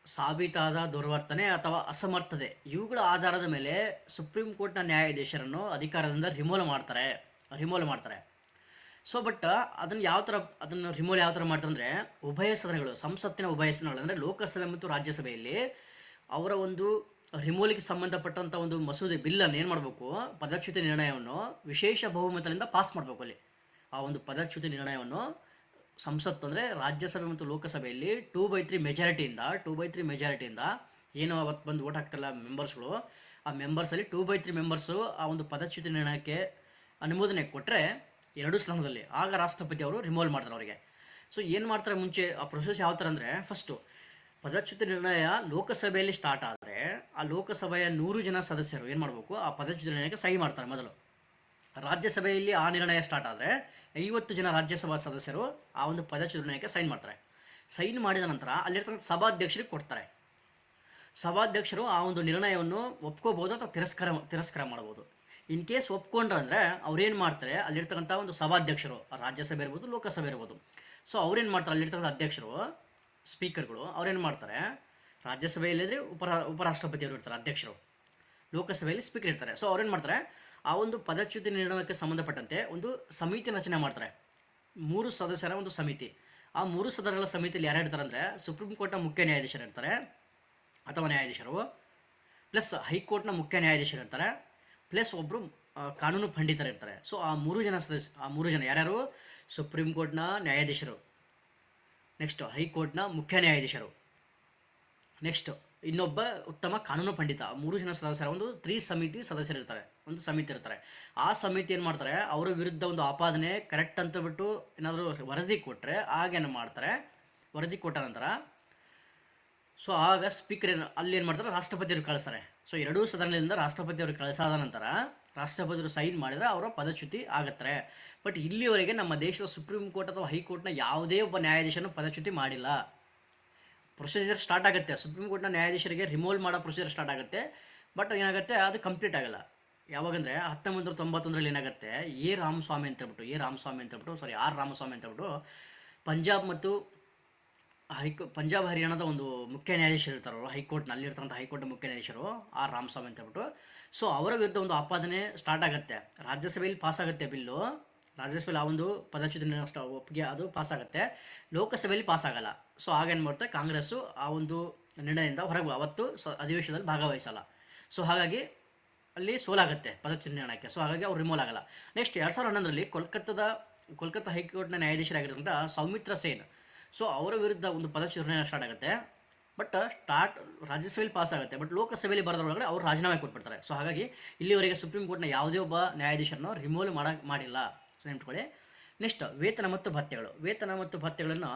ಸಾಬೀತಾದ ದುರ್ವರ್ತನೆ ಅಥವಾ ಅಸಮರ್ಥತೆ, ಇವುಗಳ ಆಧಾರದ ಮೇಲೆ ಸುಪ್ರೀಂ ಕೋರ್ಟ್ನ ನ್ಯಾಯಾಧೀಶರನ್ನು ಅಧಿಕಾರದಿಂದ ರಿಮೋಲ್ ಮಾಡ್ತಾರೆ ರಿಮೋಲ್ ಮಾಡ್ತಾರೆ. ಸೊ ಬಟ್ ಅದನ್ನು ಯಾವ ಥರ, ಅದನ್ನು ರಿಮೋಲ್ ಯಾವ ಥರ ಮಾಡ್ತಾರೆ ಅಂದರೆ, ಉಭಯ ಸದನಗಳು, ಸಂಸತ್ತಿನ ಉಭಯ ಸದನಗಳು ಅಂದರೆ ಲೋಕಸಭೆ ಮತ್ತು ರಾಜ್ಯಸಭೆಯಲ್ಲಿ ಅವರ ಒಂದು ರಿಮೋಲಿಗೆ ಸಂಬಂಧಪಟ್ಟಂಥ ಒಂದು ಮಸೂದೆ ಬಿಲ್ಲನ್ನು ಏನು ಮಾಡಬೇಕು, ಪದಚ್ಯುತಿ ನಿರ್ಣಯವನ್ನು ವಿಶೇಷ ಬಹುಮತದಿಂದ ಪಾಸ್ ಮಾಡಬೇಕು ಅಲ್ಲಿ. ಆ ಒಂದು ಪದಚ್ಯುತಿ ನಿರ್ಣಯವನ್ನು ಸಂಸತ್ತು ಅಂದರೆ ರಾಜ್ಯಸಭೆ ಮತ್ತು ಲೋಕಸಭೆಯಲ್ಲಿ ಟೂ ಬೈ ತ್ರೀ ಮೆಜಾರಿಟಿಯಿಂದ ಟೂ ಬೈ ತ್ರೀ ಮೆಜಾರಿಟಿಯಿಂದ ಏನು ಅವತ್ತು ಬಂದು ಓಟ್ ಹಾಕ್ತಾರಲ್ಲ ಮೆಂಬರ್ಸ್ಗಳು ಆ ಮೆಂಬರ್ಸಲ್ಲಿ ಟೂ ಬೈ ತ್ರೀ ಮೆಂಬರ್ಸು ಆ ಒಂದು ಪದಚ್ಯುತಿ ನಿರ್ಣಯಕ್ಕೆ ಅನುಮೋದನೆ ಕೊಟ್ಟರೆ ಎರಡೂ ಸ್ಥಾನದಲ್ಲಿ ಆಗ ರಾಷ್ಟ್ರಪತಿ ಅವರು ರಿಮೂವಲ್ ಮಾಡ್ತಾರೆ ಅವರಿಗೆ. ಸೊ ಏನು ಮಾಡ್ತಾರೆ ಮುಂಚೆ ಆ ಪ್ರೊಸೆಸ್ ಯಾವ ಥರ ಅಂದರೆ ಫಸ್ಟು ಪದಚ್ಯುತಿ ನಿರ್ಣಯ ಲೋಕಸಭೆಯಲ್ಲಿ ಸ್ಟಾರ್ಟ್ ಆದರೆ ಆ ಲೋಕಸಭೆಯ ನೂರು ಜನ ಸದಸ್ಯರು ಏನು ಮಾಡಬೇಕು ಆ ಪದಚ್ಯುತಿ ನಿರ್ಣಯಕ್ಕೆ ಸಹಿ ಮಾಡ್ತಾರೆ ಮೊದಲು. ರಾಜ್ಯಸಭೆಯಲ್ಲಿ ಆ ನಿರ್ಣಯ ಸ್ಟಾರ್ಟ್ ಆದರೆ ಐವತ್ತು ಜನ ರಾಜ್ಯಸಭಾ ಸದಸ್ಯರು ಆ ಒಂದು ನಿರ್ಣಯಕ್ಕೆ ಸೈನ್ ಮಾಡ್ತಾರೆ. ಸೈನ್ ಮಾಡಿದ ನಂತರ ಅಲ್ಲಿರ್ತಕ್ಕಂಥ ಸಭಾಧ್ಯಕ್ಷರಿಗೆ ಕೊಡ್ತಾರೆ. ಸಭಾಧ್ಯಕ್ಷರು ಆ ಒಂದು ನಿರ್ಣಯವನ್ನು ಒಪ್ಕೋಬೋದು ಅಥವಾ ತಿರಸ್ಕಾರ ತಿರಸ್ಕಾರ ಮಾಡ್ಬೋದು ಇನ್ ಕೇಸ್ ಒಪ್ಕೊಂಡ್ರೆ ಅಂದರೆ ಅವ್ರೇನು ಮಾಡ್ತಾರೆ, ಅಲ್ಲಿರ್ತಕ್ಕಂಥ ಒಂದು ಸಭಾಧ್ಯಕ್ಷರು, ರಾಜ್ಯಸಭೆ ಇರ್ಬೋದು, ಲೋಕಸಭೆ ಇರ್ಬೋದು. ಸೊ ಅವ್ರೇನು ಮಾಡ್ತಾರೆ, ಅಲ್ಲಿರ್ತಕ್ಕಂಥ ಅಧ್ಯಕ್ಷರು, ಸ್ಪೀಕರ್ಗಳು ಅವ್ರೇನು ಮಾಡ್ತಾರೆ, ರಾಜ್ಯಸಭೆಯಲ್ಲಿದ್ರೆ ಉಪರ, ಉಪರಾಷ್ಟ್ರಪತಿಯವರು ಇರ್ತಾರೆ, ಅಧ್ಯಕ್ಷರು. ಲೋಕಸಭೆಯಲ್ಲಿ ಸ್ಪೀಕರ್ ಇರ್ತಾರೆ. ಸೊ ಅವ್ರೇನು ಮಾಡ್ತಾರೆ ಆ ಒಂದು ಪದಚ್ಯುತಿ ನಿರ್ಣಯಕ್ಕೆ ಸಂಬಂಧಪಟ್ಟಂತೆ ಒಂದು ಸಮಿತಿ ರಚನೆ ಮಾಡ್ತಾರೆ. ಮೂರು ಸದಸ್ಯರ ಒಂದು ಸಮಿತಿ. ಆ ಮೂರು ಸದಸ್ಯರ ಸಮಿತಿಯಲ್ಲಿ ಯಾರು ಇರ್ತಾರೆ ಅಂದರೆ ಸುಪ್ರೀಂ ಕೋರ್ಟ್ನ ಮುಖ್ಯ ನ್ಯಾಯಾಧೀಶರು ಇರ್ತಾರೆ ಅಥವಾ ನ್ಯಾಯಾಧೀಶರು, ಪ್ಲಸ್ ಹೈಕೋರ್ಟ್ನ ಮುಖ್ಯ ನ್ಯಾಯಾಧೀಶರು ಇರ್ತಾರೆ, ಪ್ಲಸ್ ಒಬ್ಬರು ಕಾನೂನು ಪಂಡಿತರು ಇರ್ತಾರೆ. ಸೊ, ಆ ಮೂರು ಜನ ಸದಸ್ಯ, ಆ ಮೂರು ಜನ ಯಾರ್ಯಾರು? ಸುಪ್ರೀಂ ಕೋರ್ಟ್ನ ನ್ಯಾಯಾಧೀಶರು. ನೆಕ್ಸ್ಟ್ ಹೈಕೋರ್ಟ್ನ ಮುಖ್ಯ ನ್ಯಾಯಾಧೀಶರು. ನೆಕ್ಸ್ಟ್ ಇನ್ನೊಬ್ಬ ಉತ್ತಮ ಕಾನೂನು ಪಂಡಿತ. ಮೂರು ಜನ ಸದಸ್ಯರ ಒಂದು ತ್ರಿ ಸಮಿತಿ ಸದಸ್ಯರು ಇರ್ತಾರೆ. ಒಂದು ಸಮಿತಿ ಇರ್ತಾರೆ. ಆ ಸಮಿತಿ ಏನು ಮಾಡ್ತಾರೆ, ಅವರ ವಿರುದ್ಧ ಒಂದು ಆಪಾದನೆ ಕರೆಕ್ಟ್ ಅಂತ ಬಿಟ್ಟು ಏನಾದರೂ ವರದಿ ಕೊಟ್ಟರೆ ಆಗೇನು ಮಾಡ್ತಾರೆ, ವರದಿ ಕೊಟ್ಟ ನಂತರ ಸೊ ಆಗ ಸ್ಪೀಕರ್ ಏನು, ಅಲ್ಲಿ ಏನು ಮಾಡ್ತಾರೆ, ರಾಷ್ಟ್ರಪತಿಯವರು ಕಳಿಸ್ತಾರೆ. ಸೊ ಎರಡೂ ಸದನದಿಂದ ರಾಷ್ಟ್ರಪತಿಯವರು ಕಳಿಸಾದ ನಂತರ ರಾಷ್ಟ್ರಪತಿಯವರು ಸೈನ್ ಮಾಡಿದರೆ ಅವರ ಪದಚ್ಯುತಿ ಆಗುತ್ತಾರೆ ಬಟ್ ಇಲ್ಲಿವರೆಗೆ ನಮ್ಮ ದೇಶದ ಸುಪ್ರೀಂ ಕೋರ್ಟ್ ಅಥವಾ ಹೈಕೋರ್ಟ್ನ ಯಾವುದೇ ಒಬ್ಬ ನ್ಯಾಯಾಧೀಶನ ಪದಚ್ಯುತಿ ಮಾಡಿಲ್ಲ. ಪ್ರೊಸೀಜರ್ ಸ್ಟಾರ್ಟ್ ಆಗುತ್ತೆ. ಸುಪ್ರೀಂ ಕೋರ್ಟ್ನ ನ್ಯಾಯಾಧೀಶರಿಗೆ ರಿಮೂವ್ ಮಾಡೋ ಪ್ರೊಸೀಜರ್ ಸ್ಟಾರ್ಟ್ ಆಗುತ್ತೆ. ಬಟ್ ಏನಾಗುತ್ತೆ, ಅದು ಕಂಪ್ಲೀಟ್ ಆಗಲ್ಲ. ಯಾವಾಗಂದರೆ ಹತ್ತೊಂಬತ್ತು ನೂರ ತೊಂಬತ್ತೊಂದರಲ್ಲಿ ಏನಾಗುತ್ತೆ? ಎ ರಾಮಸ್ವಾಮಿ ಅಂತ ಹೇಳ್ಬಿಟ್ಟು, ಎ ರಾಮಸ್ವಾಮಿ ಅಂತ ಹೇಳ್ಬಿಟ್ಟು ಸಾರಿ ಆರ್ ರಾಮಸ್ವಾಮಿ ಅಂತ ಹೇಳ್ಬಿಟ್ಟು ಪಂಜಾಬ್ ಮತ್ತು ಹೈಕೋ, ಪಂಜಾಬ್ ಹರಿಯಾಣದ ಒಂದು ಮುಖ್ಯ ನ್ಯಾಯಾಧೀಶರು ಇರ್ತಾರಲ್ಲ, ಹೈಕೋರ್ಟ್ ಹೈಕೋರ್ಟ್ನ ಅಲ್ಲಿರ್ತಕ್ಕಂಥ ಹೈಕೋರ್ಟ್ ಮುಖ್ಯ ನ್ಯಾಯಾಧೀಶರು ಆರ್ ರಾಮಸ್ವಾಮಿ ಅಂತ ಹೇಳ್ಬಿಟ್ಟು. ಸೊ ಅವರ ವಿರುದ್ಧ ಒಂದು ಆಪಾದನೆ ಸ್ಟಾರ್ಟ್ ಆಗುತ್ತೆ. ರಾಜ್ಯಸಭೆಯಲ್ಲಿ ಪಾಸ್ ಆಗುತ್ತೆ ಬಿಲ್ಲು. ರಾಜ್ಯಸಭೆಯಲ್ಲಿ ಆ ಒಂದು ಪದಚ್ಯುತಿ ನಿರ್ಣಯ ಸ್ಟ- ಒಪ್ಪಿಗೆ ಅದು ಪಾಸ್ ಆಗುತ್ತೆ. ಲೋಕಸಭೆಯಲ್ಲಿ ಪಾಸ್ ಆಗಲ್ಲ. ಸೊ ಆಗೇನು ಮಾಡುತ್ತೆ? ಕಾಂಗ್ರೆಸ್ಸು ಆ ಒಂದು ನಿರ್ಣಯದಿಂದ ಹೊರಗೆ, ಅವತ್ತು ಅಧಿವೇಶನದಲ್ಲಿ ಭಾಗವಹಿಸಲ್ಲ. ಸೊ ಹಾಗಾಗಿ ಅಲ್ಲಿ ಸೋಲಾಗುತ್ತೆ ನಿರ್ಣಯಕ್ಕೆ. ಸೊ ಹಾಗಾಗಿ ಅವ್ರು ರಿಮೂವ್ ಆಗಲ್ಲ. ನೆಕ್ಸ್ಟ್ ಎರಡು ಸಾವಿರದ ಹನ್ನೊಂದರಲ್ಲಿ ಕೋಲ್ಕತ್ತಾದ, ಕೋಲ್ಕತ್ತಾ ಹೈಕೋರ್ಟ್ನ ನ್ಯಾಯಾಧೀಶರಾಗಿರ್ತಕ್ಕಂಥ ಸೌಮಿತ್ರ ಸೇನ್. ಸೊ ಅವರ ವಿರುದ್ಧ ಒಂದು ಪದ ನಿರ್ಣಯ ಸ್ಟಾರ್ಟ್ ಆಗುತ್ತೆ. ಬಟ್ ಸ್ಟಾರ್ಟ್ ರಾಜ್ಯಸಭೆಯಲ್ಲಿ ಪಾಸ್ ಆಗುತ್ತೆ. ಬಟ್ ಲೋಕಸಭೆಯಲ್ಲಿ ಬರೋದ್ರ ಒಳಗಡೆ ಅವ್ರು ರಾಜೀನಾಮೆ ಕೊಟ್ಬಿಡ್ತಾರೆ. ಸೊ ಹಾಗಾಗಿ ಇಲ್ಲಿವರೆಗೆ ಸುಪ್ರೀಂ ಕೋರ್ಟ್ನ ಯಾವುದೇ ಒಬ್ಬ ನ್ಯಾಯಾಧೀಶರನ್ನು ರಿಮೂವ್ ಮಾಡ, ಮಾಡಿಲ್ಲ. ಸೊ ನೆನ್ಪಿಟ್ಕೊಳ್ಳಿ ನೆಕ್ಸ್ಟ್ ವೇತನ ಮತ್ತು ಭತ್ಯೆಗಳು. ವೇತನ ಮತ್ತು ಭತ್ಯೆಗಳನ್ನು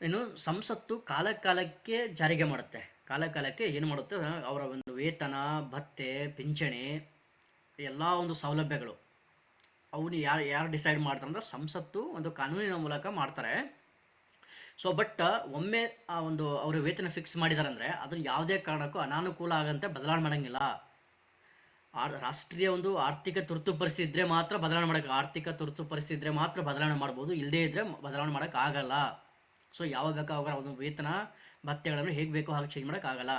ಏನು ಸಂಸತ್ತು ಕಾಲಕಾಲಕ್ಕೆ ಜಾರಿಗೆ ಮಾಡುತ್ತೆ. ಕಾಲ ಕಾಲಕ್ಕೆ ಏನು ಮಾಡುತ್ತೆ? ಅವರ ಒಂದು ವೇತನ, ಭತ್ತೆ, ಪಿಂಚಣಿ, ಎಲ್ಲ ಒಂದು ಸೌಲಭ್ಯಗಳು. ಅವನು ಯಾರು ಯಾರು ಡಿಸೈಡ್ ಮಾಡ್ತಾರೆ ಅಂದ್ರೆ ಸಂಸತ್ತು ಒಂದು ಕಾನೂನಿನ ಮೂಲಕ ಮಾಡ್ತಾರೆ. ಸೊ ಬಟ್ ಒಮ್ಮೆ ಆ ಒಂದು ಅವರ ವೇತನ ಫಿಕ್ಸ್ ಮಾಡಿದ್ದಾರೆ ಅಂದರೆ ಅದನ್ನು ಯಾವುದೇ ಕಾರಣಕ್ಕೂ ಅನಾನುಕೂಲ ಆಗಂತೆ, ಬದಲಾವಣೆ ಮಾಡೋಂಗಿಲ್ಲ. ರಾಷ್ಟ್ರೀಯ ಒಂದು ಆರ್ಥಿಕ ತುರ್ತು ಪರಿಸ್ಥಿತಿ ಇದ್ದರೆ ಮಾತ್ರ ಬದಲಾವಣೆ ಮಾಡೋಕೆ, ಆರ್ಥಿಕ ತುರ್ತು ಪರಿಸ್ಥಿತಿ ಇದ್ದರೆ ಮಾತ್ರ ಬದಲಾವಣೆ ಮಾಡ್ಬೋದು. ಇಲ್ಲದೇ ಇದ್ದರೆ ಬದಲಾವಣೆ ಮಾಡೋಕ್ಕಾಗಲ್ಲ ಸೊ ಯಾವಾಗ ಬೇಕೋ ಅವಾಗ ಒಂದು ವೇತನ ಭತ್ಯೆಗಳನ್ನು ಹೇಗೆ ಬೇಕೋ ಹಾಗೆ ಚೇಂಜ್ ಮಾಡೋಕ್ಕಾಗಲ್ಲ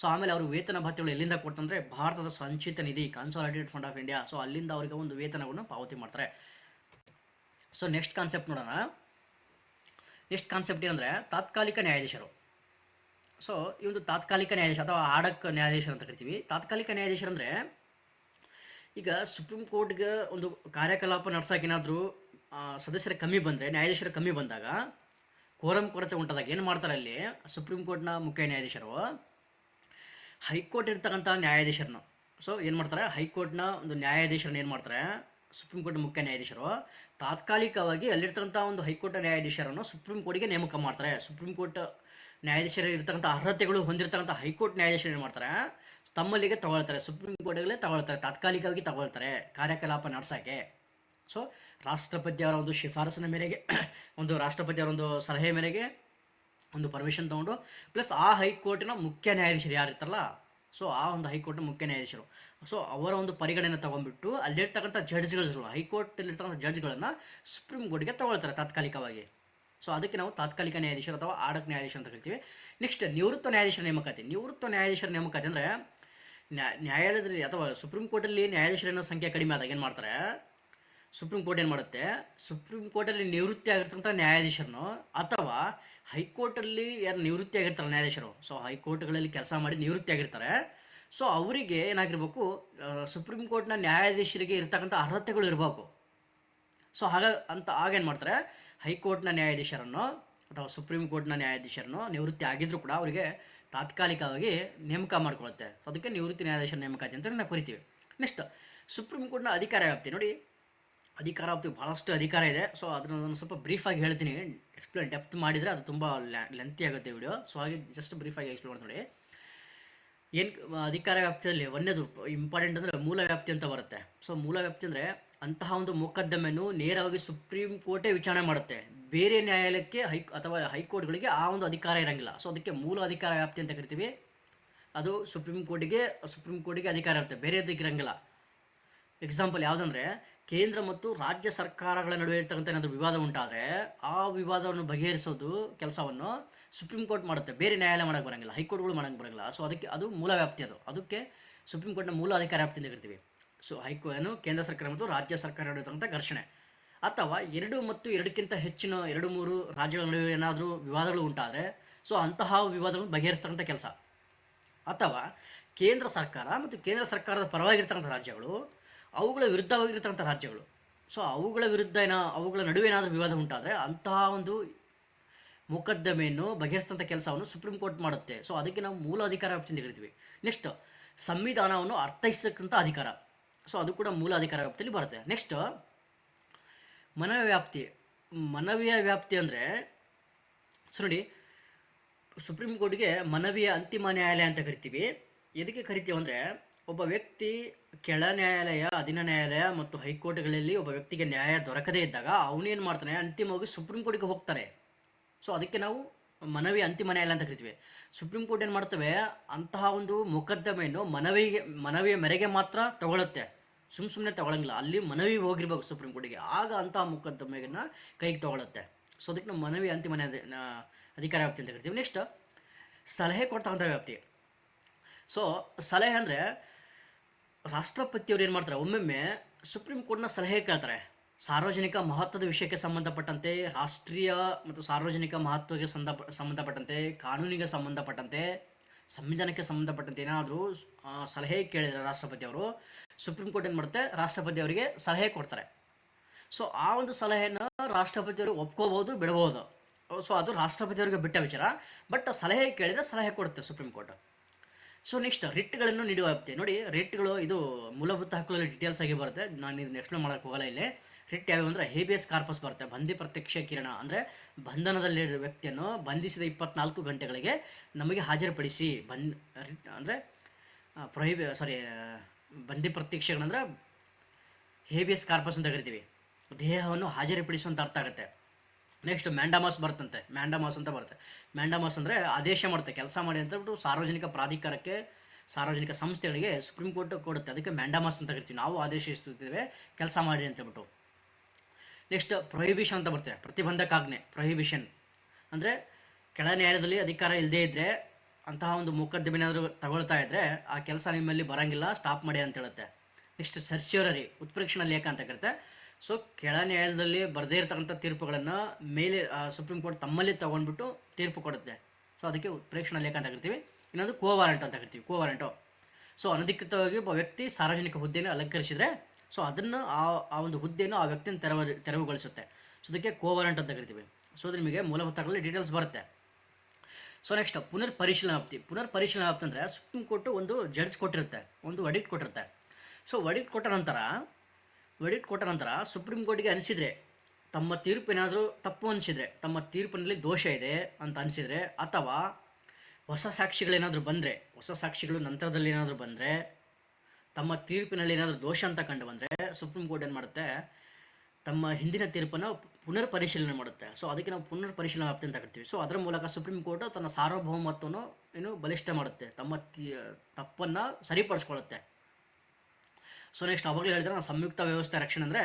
ಸೊ ಆಮೇಲೆ ಅವರು ವೇತನ ಭತ್ಯೆಗಳು ಎಲ್ಲಿಂದ ಕೊಡ್ತಂದ್ರೆ ಭಾರತದ ಸಂಚಿತ ನಿಧಿ consolidated fund of India so ಅಲ್ಲಿಂದ ಅವರಿಗೆ ಒಂದು ವೇತನವನ್ನು ಪಾವತಿ ಮಾಡ್ತಾರೆ. ಸೊ ನೆಕ್ಸ್ಟ್ ಕಾನ್ಸೆಪ್ಟ್ ನೋಡೋಣ. ನೆಕ್ಸ್ಟ್ ಕಾನ್ಸೆಪ್ಟ್ ಏನಂದರೆ ತಾತ್ಕಾಲಿಕ ನ್ಯಾಯಾಧೀಶರು. ಸೊ ಈ ಒಂದು ತಾತ್ಕಾಲಿಕ ನ್ಯಾಯಾಧೀಶ ಅಥವಾ ಆಡಕ್ ನ್ಯಾಯಾಧೀಶರು ಅಂತ ಕರಿತೀವಿ. ತಾತ್ಕಾಲಿಕ ನ್ಯಾಯಾಧೀಶರು ಅಂದರೆ ಈಗ ಸುಪ್ರೀಂ ಕೋರ್ಟ್ಗೆ ಒಂದು ಕಾರ್ಯಕಲಾಪ ನಡ್ಸೋಕೆ ಏನಾದರೂ ಸದಸ್ಯರ ಕಮ್ಮಿ ಬಂದರೆ, ನ್ಯಾಯಾಧೀಶರು ಕಮ್ಮಿ ಬಂದಾಗ ಕೋರಂ ಕೊರತೆ ಉಂಟಾದಾಗ. ಏನು ಮಾಡ್ತಾರೆ ಅಲ್ಲಿ? ಸುಪ್ರೀಂ ಕೋರ್ಟ್ನ ಮುಖ್ಯ ನ್ಯಾಯಾಧೀಶರು, ಹೈಕೋರ್ಟ್ ಇರ್ತಕ್ಕಂಥ ನ್ಯಾಯಾಧೀಶರನ್ನು. ಸೊ ಏನು ಮಾಡ್ತಾರೆ? ಹೈಕೋರ್ಟ್ನ ಒಂದು ನ್ಯಾಯಾಧೀಶರನ್ನ ಏನು ಮಾಡ್ತಾರೆ? ಸುಪ್ರೀಂ ಕೋರ್ಟ್ ಮುಖ್ಯ ನ್ಯಾಯಾಧೀಶರು ತಾತ್ಕಾಲಿಕವಾಗಿ ಅಲ್ಲಿರ್ತಕ್ಕಂಥ ಒಂದು ಹೈಕೋರ್ಟ್ ನ್ಯಾಯಾಧೀಶರನ್ನು ಸುಪ್ರೀಂ ಕೋರ್ಟ್ಗೆ ನೇಮಕ ಮಾಡ್ತಾರೆ. ಸುಪ್ರೀಂ ಕೋರ್ಟ್ ನ್ಯಾಯಾಧೀಶರ ಇರ್ತಕ್ಕಂಥ ಅರ್ಹತೆಗಳು ಹೊಂದಿರತಕ್ಕಂಥ ಹೈಕೋರ್ಟ್ ನ್ಯಾಯಾಧೀಶರು ಏನು ಮಾಡ್ತಾರೆ? ತಮ್ಮಲ್ಲಿಗೆ ತಗೊಳ್ತಾರೆ. ಸುಪ್ರೀಂ ಕೋರ್ಟ್ಗಳೇ ತಗೊಳ್ತಾರೆ. ತಾತ್ಕಾಲಿಕವಾಗಿ ತಗೊಳ್ತಾರೆ. ಕಾರ್ಯಕಲಾಪ ನಡೆಸೋಕ್ಕೆ ಸೊ ರಾಷ್ಟ್ರಪತಿ ಅವರ ಒಂದು ಶಿಫಾರಸಿನ ಮೇರೆಗೆ, ಒಂದು ರಾಷ್ಟ್ರಪತಿ ಅವರ ಒಂದು ಸಲಹೆ ಮೇರೆಗೆ ಒಂದು ಪರ್ಮಿಷನ್ ತೊಗೊಂಡು ಪ್ಲಸ್ ಆ ಹೈಕೋರ್ಟಿನ ಮುಖ್ಯ ನ್ಯಾಯಾಧೀಶರು ಯಾರು ಇರ್ತಾರಲ್ಲ ಸೊ ಆ ಒಂದು ಹೈಕೋರ್ಟ್ನ ಮುಖ್ಯ ನ್ಯಾಯಾಧೀಶರು. ಸೊ ಅವರ ಒಂದು ಪರಿಗಣನೆ ತಗೊಂಡ್ಬಿಟ್ಟು ಅಲ್ಲಿರ್ತಕ್ಕಂಥ ಜಡ್ಜ್ಗಳು ಹೈಕೋರ್ಟಲ್ಲಿರ್ತಕ್ಕಂಥ ಜಡ್ಜ್ಗಳನ್ನು ಸುಪ್ರೀಂ ಕೋರ್ಟ್ಗೆ ತಗೊಳ್ತಾರೆ ತಾತ್ಕಾಲಿಕವಾಗಿ. ಸೊ ಅದಕ್ಕೆ ನಾವು ತಾತ್ಕಾಲಿಕ ನ್ಯಾಯಾಧೀಶರು ಅಥವಾ ಆಡಕ್ ನ್ಯಾಯಾಧೀಶ ಅಂತ ಕರಿತೀವಿ. ನೆಕ್ಸ್ಟ್ ನಿವೃತ್ತ ನ್ಯಾಯಾಧೀಶರ ನೇಮಕಾತಿ. ನಿವೃತ್ತ ನ್ಯಾಯಾಧೀಶರ ನೇಮಕಾತಿ ಅಂದರೆ ನ್ಯಾಯಾಲಯದಲ್ಲಿ ಅಥವಾ ಸುಪ್ರೀಂ ಕೋರ್ಟಲ್ಲಿ ನ್ಯಾಯಾಧೀಶರ ಸಂಖ್ಯೆ ಕಡಿಮೆ ಆದಾಗ ಏನು ಮಾಡ್ತಾರೆ ಸುಪ್ರೀಂ ಕೋರ್ಟ್ ಏನು ಮಾಡುತ್ತೆ? ಸುಪ್ರೀಂ ಕೋರ್ಟಲ್ಲಿ ನಿವೃತ್ತಿ ಆಗಿರ್ತಕ್ಕಂಥ ನ್ಯಾಯಾಧೀಶರನ್ನು ಅಥವಾ ಹೈಕೋರ್ಟಲ್ಲಿ ಯಾರು ನಿವೃತ್ತಿ ಆಗಿರ್ತಾರೆ ನ್ಯಾಯಾಧೀಶರು. ಸೊ ಹೈಕೋರ್ಟ್ಗಳಲ್ಲಿ ಕೆಲಸ ಮಾಡಿ ನಿವೃತ್ತಿ ಆಗಿರ್ತಾರೆ. ಸೊ ಅವರಿಗೆ ಏನಾಗಿರ್ಬೇಕು ಸುಪ್ರೀಂ ಕೋರ್ಟ್ನ ನ್ಯಾಯಾಧೀಶರಿಗೆ ಇರ್ತಕ್ಕಂಥ ಅರ್ಹತೆಗಳು ಇರಬೇಕು. ಸೊ ಹಾಗ, ಅಂತ ಆಗೇನು ಮಾಡ್ತಾರೆ? ಹೈಕೋರ್ಟ್ನ ನ್ಯಾಯಾಧೀಶರನ್ನು ಅಥವಾ ಸುಪ್ರೀಂ ಕೋರ್ಟ್ನ ನ್ಯಾಯಾಧೀಶರನ್ನು ನಿವೃತ್ತಿ ಆಗಿದ್ರು ಕೂಡ ಅವರಿಗೆ ತಾತ್ಕಾಲಿಕವಾಗಿ ನೇಮಕ ಮಾಡ್ಕೊಳುತ್ತೆ. ಅದಕ್ಕೆ ನಿವೃತ್ತಿ ನ್ಯಾಯಾಧೀಶರ ನೇಮಕಾತಿ ಅಂತ ನಾವು ಕರಿತೀವಿ. ನೆಕ್ಸ್ಟ್ ಸುಪ್ರೀಂ ಕೋರ್ಟ್ನ ಅಧಿಕಾರ ವ್ಯಾಪ್ತಿ ನೋಡಿ. ಅಧಿಕಾರ ಭಾಳಷ್ಟು ಅಧಿಕಾರ ಇದೆ. ಸೊ ಅದನ್ನ ನಾನು ಸ್ವಲ್ಪ ಬ್ರೀಫಾಗಿ ಹೇಳ್ತೀನಿ. ಎಕ್ಸ್ಪ್ಲೇನ್ ಡೆಪ್ತ್ ಮಾಡಿದರೆ ಅದು ತುಂಬ ಲೆಂತಿ ಆಗುತ್ತೆ ವಿಡಿಯೋ ಸೊ ಹಾಗೆ ಜಸ್ಟ್ ಬ್ರೀಫಾಗಿ ಎಕ್ಸ್ಪ್ಲೇನ್ ಮಾಡ್ತೀನಿ ಏನು, ಅಧಿಕಾರ ವ್ಯಾಪ್ತಿಯಲ್ಲಿ ಒಂದೇದು ಇಂಪಾರ್ಟೆಂಟ್ ಅಂದರೆ ಮೂಲ ವ್ಯಾಪ್ತಿ ಅಂತ ಬರುತ್ತೆ. ಸೊ ಮೂಲ ವ್ಯಾಪ್ತಿ ಅಂದರೆ ಅಂತಹ ಒಂದು ಮೊಕದ್ದಮೆಯನ್ನು ನೇರವಾಗಿ ಸುಪ್ರೀಂ ಕೋರ್ಟೇ ವಿಚಾರಣೆ ಮಾಡುತ್ತೆ. ಬೇರೆ ನ್ಯಾಯಾಲಯಕ್ಕೆ ಹೈ, ಅಥವಾ ಹೈಕೋರ್ಟ್ಗಳಿಗೆ ಆ ಒಂದು ಅಧಿಕಾರ ಇರಂಗಿಲ್ಲ. ಸೊ ಅದಕ್ಕೆ ಮೂಲ ಅಧಿಕಾರ ವ್ಯಾಪ್ತಿ ಅಂತ ಕರಿತೀವಿ. ಅದು ಸುಪ್ರೀಂ ಕೋರ್ಟಿಗೆ ಸುಪ್ರೀಂ ಕೋರ್ಟಿಗೆ ಅಧಿಕಾರ ಇರುತ್ತೆ. ಬೇರೆ ಇರಂಗಿಲ್ಲ. ಎಕ್ಸಾಂಪಲ್ ಯಾವುದಂದ್ರೆ, ಕೇಂದ್ರ ಮತ್ತು ರಾಜ್ಯ ಸರ್ಕಾರಗಳ ನಡುವೆ ಇರ್ತಕ್ಕಂಥ ಏನಾದರೂ ವಿವಾದ ಉಂಟಾದರೆ, ಆ ವಿವಾದವನ್ನು ಬಗೆಹರಿಸೋದು ಕೆಲಸವನ್ನು ಸುಪ್ರೀಂ ಕೋರ್ಟ್ ಮಾಡುತ್ತೆ. ಬೇರೆ ನ್ಯಾಯಾಲಯ ಮಾಡೋಕ್ಕೆ ಬರಂಗಿಲ್ಲ. ಹೈಕೋರ್ಟ್ಗಳು ಮಾಡೋಕ್ಕೆ ಬರೋಂಗಿಲ್ಲ. ಸೊ ಅದಕ್ಕೆ ಅದು ಮೂಲ ವ್ಯಾಪ್ತಿ ಅದು. ಅದಕ್ಕೆ ಸುಪ್ರೀಂ ಕೋರ್ಟ್ನ ಮೂಲ ಅಧಿಕಾರ ವ್ಯಾಪ್ತಿ ಅಂತ ಕರಿತೀವಿ ಸೊ ಹೈಕೋ, ಏನು? ಕೇಂದ್ರ ಸರ್ಕಾರ ಮತ್ತು ರಾಜ್ಯ ಸರ್ಕಾರ ನಡುವೆ ಇರ್ತಕ್ಕಂಥ ಘರ್ಷಣೆ. ಅಥವಾ ಎರಡು ಮತ್ತು ಎರಡಕ್ಕಿಂತ ಹೆಚ್ಚಿನ ಎರಡು ಮೂರು ರಾಜ್ಯಗಳ ನಡುವೆ ಏನಾದರೂ ವಿವಾದಗಳು ಉಂಟಾದರೆ ಸೊ ಅಂತಹ ವಿವಾದಗಳನ್ನು ಬಗೆಹರಿಸ್ತಕ್ಕಂಥ ಕೆಲಸ. ಅಥವಾ ಕೇಂದ್ರ ಸರ್ಕಾರ ಮತ್ತು ಕೇಂದ್ರ ಸರ್ಕಾರದ ಪರವಾಗಿರ್ತಕ್ಕಂಥ ರಾಜ್ಯಗಳು ಅವುಗಳ ವಿರುದ್ಧವಾಗಿರ್ತಕ್ಕಂಥ ರಾಜ್ಯಗಳು. ಸೊ ಅವುಗಳ ವಿರುದ್ಧ ಏನ, ಅವುಗಳ ನಡುವೆ ಏನಾದರೂ ವಿವಾದ ಉಂಟಾದರೆ ಅಂತಹ ಒಂದು ಮೊಕದ್ದಮೆಯನ್ನು ಬಗೆಹರಿಸಿದಂಥ ಕೆಲಸವನ್ನು ಸುಪ್ರೀಂ ಕೋರ್ಟ್ ಮಾಡುತ್ತೆ. ಸೊ ಅದಕ್ಕೆ ನಾವು ಮೂಲ ಅಧಿಕಾರ ವ್ಯಾಪ್ತಿಯಿಂದ ಕರಿತೀವಿ ನೆಕ್ಸ್ಟ್ ಸಂವಿಧಾನವನ್ನು ಅರ್ಥೈಸತಕ್ಕಂಥ ಅಧಿಕಾರ. ಸೊ ಅದು ಕೂಡ ಮೂಲ ಅಧಿಕಾರ ವ್ಯಾಪ್ತಿಯಲ್ಲಿ ಬರುತ್ತೆ. ನೆಕ್ಸ್ಟ್ ಮನವಿ ವ್ಯಾಪ್ತಿ. ಮನವಿಯ ವ್ಯಾಪ್ತಿ ಅಂದರೆ ಸೊ ನೋಡಿ ಸುಪ್ರೀಂ ಕೋರ್ಟ್ಗೆ ಮನವಿಯ ಅಂತಿಮ ನ್ಯಾಯಾಲಯ ಅಂತ ಕರಿತೀವಿ. ಎದಕ್ಕೆ ಕರಿತೀವಿ ಅಂದರೆ, ಒಬ್ಬ ವ್ಯಕ್ತಿ ಕೆಳ ನ್ಯಾಯಾಲಯ, ಅಧೀನ ನ್ಯಾಯಾಲಯ ಮತ್ತು ಹೈಕೋರ್ಟ್ಗಳಲ್ಲಿ ಒಬ್ಬ ವ್ಯಕ್ತಿಗೆ ನ್ಯಾಯ ದೊರಕದೇ ಇದ್ದಾಗ ಅವನೇನು ಮಾಡ್ತಾನೆ? ಅಂತಿಮವಾಗಿ ಸುಪ್ರೀಂ ಕೋರ್ಟ್ಗೆ ಹೋಗ್ತಾರೆ. ಸೊ ಅದಕ್ಕೆ ನಾವು ಮನವಿ ಅಂತಿಮ ನ್ಯಾಯಾಲಯ ಅಂತ ಕರಿತೀವಿ. ಸುಪ್ರೀಂ ಕೋರ್ಟ್ ಏನು ಮಾಡ್ತವೆ? ಅಂತಹ ಒಂದು ಮೊಕದ್ದಮೆಯನ್ನು ಮನವಿಗೆ, ಮನವಿಯ ಮೇರೆಗೆ ಮಾತ್ರ ತಗೊಳುತ್ತೆ. ಸುಮ್ ಸುಮ್ಮನೆ ತಗೊಳಂಗಿಲ್ಲ. ಅಲ್ಲಿ ಮನವಿ ಹೋಗಿರ್ಬೇಕು ಸುಪ್ರೀಂ ಕೋರ್ಟಿಗೆ. ಆಗ ಅಂತಹ ಮೊಕದ್ದಮೆಯನ್ನು ಕೈಗೆ ತಗೊಳುತ್ತೆ. ಸೊ ಅದಕ್ಕೆ ನಾವು ಮನವಿ ಅಂತಿಮ ನ್ಯಾಯ ಅಧಿಕಾರ ವ್ಯಾಪ್ತಿ ಅಂತ ಕರಿತೀವಿ. ನೆಕ್ಸ್ಟ್ ಸಲಹೆ ಕೊಡ್ತಕ್ಕಂಥ ವ್ಯಾಪ್ತಿ. ಸೊ ಸಲಹೆ ಅಂದರೆ ರಾಷ್ಟ್ರಪತಿಯವರು ಏನು ಮಾಡ್ತಾರೆ? ಒಮ್ಮೊಮ್ಮೆ ಸುಪ್ರೀಂ ಕೋರ್ಟ್ನ ಸಲಹೆ ಕೇಳ್ತಾರೆ. ಸಾರ್ವಜನಿಕ ಮಹತ್ವದ ವಿಷಯಕ್ಕೆ ಸಂಬಂಧಪಟ್ಟಂತೆ, ರಾಷ್ಟ್ರೀಯ ಮತ್ತು ಸಾರ್ವಜನಿಕ ಮಹತ್ವಕ್ಕೆ ಸಂದ, ಸಂಬಂಧಪಟ್ಟಂತೆ, ಕಾನೂನಿಗೆ ಸಂಬಂಧಪಟ್ಟಂತೆ, ಸಂವಿಧಾನಕ್ಕೆ ಸಂಬಂಧಪಟ್ಟಂತೆ ಏನಾದರೂ ಸಲಹೆ ಕೇಳಿದರೆ ರಾಷ್ಟ್ರಪತಿಯವರು, ಸುಪ್ರೀಂ ಕೋರ್ಟ್ ಏನು ಮಾಡುತ್ತೆ? ರಾಷ್ಟ್ರಪತಿ ಅವರಿಗೆ ಸಲಹೆ ಕೊಡ್ತಾರೆ. ಸೊ ಆ ಒಂದು ಸಲಹೆಯನ್ನು ರಾಷ್ಟ್ರಪತಿಯವರು ಒಪ್ಕೋಬೋದು ಬಿಡ್ಬೋದು. ಸೊ ಅದು ರಾಷ್ಟ್ರಪತಿಯವರಿಗೆ ಬಿಟ್ಟ ವಿಚಾರ. ಬಟ್ ಸಲಹೆ ಕೇಳಿದರೆ ಸಲಹೆ ಕೊಡುತ್ತೆ ಸುಪ್ರೀಂ ಕೋರ್ಟ್. ಸೊ ನೆಕ್ಸ್ಟ್ ರಿಟ್ಗಳನ್ನು ನೀಡುವ ನೋಡಿ ರಿಟ್ಗಳು ಇದು ಮೂಲಭೂತ ಹಕ್ಕುಗಳಲ್ಲಿ ಡೀಟೇಲ್ಸ್ ಆಗಿ ಬರುತ್ತೆ. ನಾನು ಇದು ನೆಕ್ಸ್ಟ್ ಮಾಡೋಕೆ ಹೋಗಲ್ಲ ಇಲ್ಲಿ. ರಿಟ್ ಯಾವ್ಯಾವ ಅಂದರೆ ಹೇಬಿಯಸ್ ಕಾರ್ಪಸ್ ಬರುತ್ತೆ. ಬಂದಿ ಪ್ರತ್ಯಕ್ಷ ಕಿರಣ ಅಂದರೆ ಬಂಧನದಲ್ಲಿರೋ ವ್ಯಕ್ತಿಯನ್ನು ಬಂಧಿಸಿದ ಇಪ್ಪತ್ನಾಲ್ಕು ಗಂಟೆಗಳಿಗೆ ನಮಗೆ ಹಾಜರುಪಡಿಸಿ. ಬಂದ್ ರಿಟ್ ಅಂದರೆ ಪ್ರೊಹಿಬಿ ಸಾರಿ ಬಂದಿ ಪ್ರತ್ಯಕ್ಷಗಳಂದ್ರೆ ಹೇಬಿಯಸ್ ಕಾರ್ಪಸ್ ಅಂತ ಕರಿತೀವಿ. ದೇಹವನ್ನು ಹಾಜರುಪಡಿಸುವಂತ ಅರ್ಥ ಆಗುತ್ತೆ. ನೆಕ್ಸ್ಟ್ ಮ್ಯಾಂಡಮಾಸ್ ಬರ್ತಂತೆ. ಮ್ಯಾಂಡಮಾಸ್ ಅಂತ ಬರುತ್ತೆ. ಮ್ಯಾಂಡಮಾಸ್ ಅಂದರೆ ಆದೇಶ ಮಾಡುತ್ತೆ, ಕೆಲಸ ಮಾಡಿ ಅಂತ ಬಿಟ್ಟು ಸಾರ್ವಜನಿಕ ಪ್ರಾಧಿಕಾರಕ್ಕೆ, ಸಾರ್ವಜನಿಕ ಸಂಸ್ಥೆಗಳಿಗೆ ಸುಪ್ರೀಂ ಕೋರ್ಟ್ ಕೊಡುತ್ತೆ. ಅದಕ್ಕೆ ಮ್ಯಾಂಡಮಾಸ್ ಅಂತ ಕರಿತೀವಿ. ನಾವು ಆದೇಶಿಸುತ್ತೇವೆ ಕೆಲಸ ಮಾಡಿ ಅಂತ ಬಿಟ್ಟು ನೆಕ್ಸ್ಟ್ ಪ್ರೊಹಿಬಿಷನ್ ಅಂತ ಬರ್ತದೆ. ಪ್ರತಿಬಂಧಕಾಜ್ಞೆ ಪ್ರೊಹಿಬಿಷನ್ ಅಂದರೆ ಕೆಳ ನ್ಯಾಯಾಲಯದಲ್ಲಿ ಅಧಿಕಾರ ಇಲ್ಲದೇ ಇದ್ದರೆ ಅಂತಹ ಒಂದು ಮೊಕದ್ದಮೆನಾದರೂ ತಗೊಳ್ತಾ ಇದ್ದರೆ ಆ ಕೆಲಸ ನಿಮ್ಮಲ್ಲಿ ಬರಂಗಿಲ್ಲ ಸ್ಟಾಪ್ ಮಾಡಿ ಅಂತ ಹೇಳುತ್ತೆ. ನೆಕ್ಸ್ಟ್ ಸರ್ಚ್ಯೂರರಿ ಉತ್ಪ್ರೇಕ್ಷಣ ಲೇಖ ಅಂತ ಕರಿತೆ. ಸೊ ಕೆಳ ನ್ಯಾಯಾಲಯದಲ್ಲಿ ಬರದೇ ಇರತಕ್ಕಂಥ ತೀರ್ಪುಗಳನ್ನು ಮೇಲೆ ಸುಪ್ರೀಂ ಕೋರ್ಟ್ ತಮ್ಮಲ್ಲಿ ತಗೊಂಡ್ಬಿಟ್ಟು ತೀರ್ಪು ಕೊಡುತ್ತೆ. ಸೊ ಅದಕ್ಕೆ ಪ್ರೇಕ್ಷಣ ಲೇಖ ಅಂತ ಕರಿತೀವಿ. ಇನ್ನೊಂದು ಕೋವಾರಂಟ್ ಅಂತ ಕರಿತೀವಿ ಕೋವಾರಂಟು ಸೊ ಅನಧಿಕೃತವಾಗಿ ಒಬ್ಬ ವ್ಯಕ್ತಿ ಸಾರ್ವಜನಿಕ ಹುದ್ದೆಯನ್ನು ಅಲಂಕರಿಸಿದರೆ ಸೊ ಅದನ್ನು ಆ ಆ ಒಂದು ಹುದ್ದೆಯನ್ನು ಆ ವ್ಯಕ್ತಿಯನ್ನು ತೆರವು, ತೆರವುಗೊಳಿಸುತ್ತೆ. ಸೊ ಅದಕ್ಕೆ ಕೋವಾರಂಟ್ ಅಂತ ಕರಿತೀವಿ. ಸೊ ಅದು ನಿಮಗೆ ಮೂಲಭೂತಗಳಲ್ಲಿ ಡೀಟೇಲ್ಸ್ ಬರುತ್ತೆ. ಸೊ ನೆಕ್ಸ್ಟ್ ಪುನರ್ ಪರಿಶೀಲನಾ ಆಪ್ತಿ. ಪುನರ್ ಪರಿಶೀಲನಾ ಆಪ್ತಿ ಅಂದರೆ ಸುಪ್ರೀಂ ಕೋರ್ಟ್ ಒಂದು ಜಡ್ಜ್ ಕೊಟ್ಟಿರುತ್ತೆ, ಒಂದು ವಡಿಟ್ ಕೊಟ್ಟಿರುತ್ತೆ. ಸೊ ವಡಿಟ್ ಕೊಟ್ಟ ನಂತರ ವೆಡಿಟ್ ಕೊಟ್ಟ ನಂತರ ಸುಪ್ರೀಂ ಕೋರ್ಟ್ಗೆ ಅನಿಸಿದರೆ ತಮ್ಮ ತೀರ್ಪು ಏನಾದರೂ ತಪ್ಪು ಅನಿಸಿದರೆ, ತಮ್ಮ ತೀರ್ಪಿನಲ್ಲಿ ದೋಷ ಇದೆ ಅಂತ ಅನಿಸಿದರೆ, ಅಥವಾ ಹೊಸ ಸಾಕ್ಷಿಗಳೇನಾದರೂ ಬಂದರೆ, ಹೊಸ ಸಾಕ್ಷಿಗಳು ನಂತರದಲ್ಲಿ ಏನಾದರೂ ಬಂದರೆ, ತಮ್ಮ ತೀರ್ಪಿನಲ್ಲಿ ಏನಾದರೂ ದೋಷ ಅಂತ ಕಂಡು ಬಂದರೆ ಸುಪ್ರೀಂ ಕೋರ್ಟ್ ಏನು ಮಾಡುತ್ತೆ? ತಮ್ಮ ಹಿಂದಿನ ತೀರ್ಪನ್ನು ಪುನರ್ ಪರಿಶೀಲನೆ ಮಾಡುತ್ತೆ. ಸೊ ಅದಕ್ಕೆ ನಾವು ಪುನರ್ ಪರಿಶೀಲನೆ ವ್ಯಾಪ್ತಿ ಅಂತ ಕರಿತೀವಿ. ಸೊ ಅದರ ಮೂಲಕ ಸುಪ್ರೀಂ ಕೋರ್ಟ್ ತನ್ನ ಸಾರ್ವಭೌಮತ್ವವನ್ನು ಏನು ಬಲಿಷ್ಠ ಮಾಡುತ್ತೆ. ತಮ್ಮ ತೀ ತಪ್ಪನ್ನು ಸರಿಪಡಿಸ್ಕೊಳ್ಳುತ್ತೆ. ಸೊ ನೆಕ್ಸ್ಟ್ ಅವಾಗಲೇ ಹೇಳಿದ್ರೆ ನಾವು ಸಂಯುಕ್ತ ವ್ಯವಸ್ಥೆ ರಕ್ಷಣೆ ಅಂದರೆ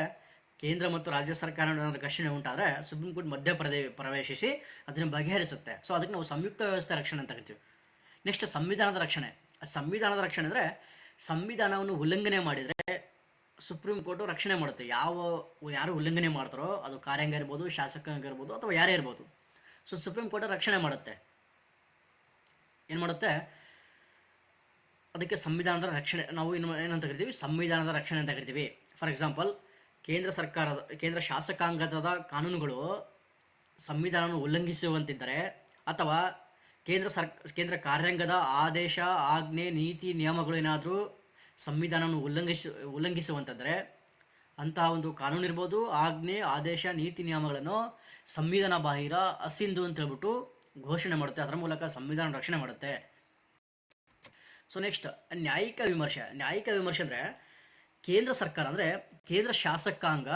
ಕೇಂದ್ರ ಮತ್ತು ರಾಜ್ಯ ಸರ್ಕಾರ ಘರ್ಷಣೆ ಉಂಟಾದರೆ ಸುಪ್ರೀಂ ಕೋರ್ಟ್ ಮಧ್ಯ ಪ್ರವೇಶಿಸಿ ಅದನ್ನು ಬಗೆಹರಿಸುತ್ತೆ. ಸೊ ಅದಕ್ಕೆ ನಾವು ಸಂಯುಕ್ತ ವ್ಯವಸ್ಥೆ ರಕ್ಷಣೆ ಅಂತ ಕರಿತೀವಿ. ನೆಕ್ಸ್ಟ್ ಸಂವಿಧಾನದ ರಕ್ಷಣೆ. ಸಂವಿಧಾನದ ರಕ್ಷಣೆ ಅಂದರೆ ಸಂವಿಧಾನವನ್ನು ಉಲ್ಲಂಘನೆ ಮಾಡಿದರೆ ಸುಪ್ರೀಂ ಕೋರ್ಟು ರಕ್ಷಣೆ ಮಾಡುತ್ತೆ. ಯಾವ, ಯಾರು ಉಲ್ಲಂಘನೆ ಮಾಡ್ತಾರೋ ಅದು ಕಾರ್ಯಾಂಗ ಇರ್ಬೋದು, ಶಾಸಕಾಂಗ ಇರ್ಬೋದು ಅಥವಾ ಯಾರೇ ಇರ್ಬೋದು. ಸೊ ಸುಪ್ರೀಂ ಕೋರ್ಟ್ ರಕ್ಷಣೆ ಮಾಡುತ್ತೆ. ಏನು ಮಾಡುತ್ತೆ? ಅದಕ್ಕೆ ಸಂವಿಧಾನದ ರಕ್ಷಣೆ, ನಾವು ಇನ್ನು ಏನಂತ ಕರಿತೀವಿ? ಸಂವಿಧಾನದ ರಕ್ಷಣೆ ಅಂತ ಕರಿತೀವಿ. ಫಾರ್ ಎಕ್ಸಾಂಪಲ್ ಕೇಂದ್ರ ಸರ್ಕಾರದ, ಕೇಂದ್ರ ಶಾಸಕಾಂಗದ ಕಾನೂನುಗಳು ಸಂವಿಧಾನವನ್ನು ಉಲ್ಲಂಘಿಸುವಂತಿದ್ದರೆ ಅಥವಾ ಕೇಂದ್ರ ಸರ್, ಕೇಂದ್ರ ಕಾರ್ಯಾಂಗದ ಆದೇಶ, ಆಜ್ಞೆ, ನೀತಿ, ನಿಯಮಗಳು ಏನಾದರೂ ಸಂವಿಧಾನವನ್ನು ಉಲ್ಲಂಘಿಸ, ಉಲ್ಲಂಘಿಸುವಂತಂದರೆ ಅಂತಹ ಒಂದು ಕಾನೂನು ಇರ್ಬೋದು, ಆಜ್ಞೆ, ಆದೇಶ, ನೀತಿ, ನಿಯಮಗಳನ್ನು ಸಂವಿಧಾನ ಬಾಹಿರ ಅಸಿಂಧು ಅಂತ ಹೇಳ್ಬಿಟ್ಟು ಘೋಷಣೆ ಮಾಡುತ್ತೆ. ಅದರ ಮೂಲಕ ಸಂವಿಧಾನ ರಕ್ಷಣೆ ಮಾಡುತ್ತೆ. ಸೊ ನೆಕ್ಸ್ಟ್ ನ್ಯಾಯಿಕ ವಿಮರ್ಶೆ. ನ್ಯಾಯಿಕ ವಿಮರ್ಶೆ ಅಂದರೆ ಕೇಂದ್ರ ಸರ್ಕಾರ ಅಂದರೆ ಕೇಂದ್ರ ಶಾಸಕಾಂಗ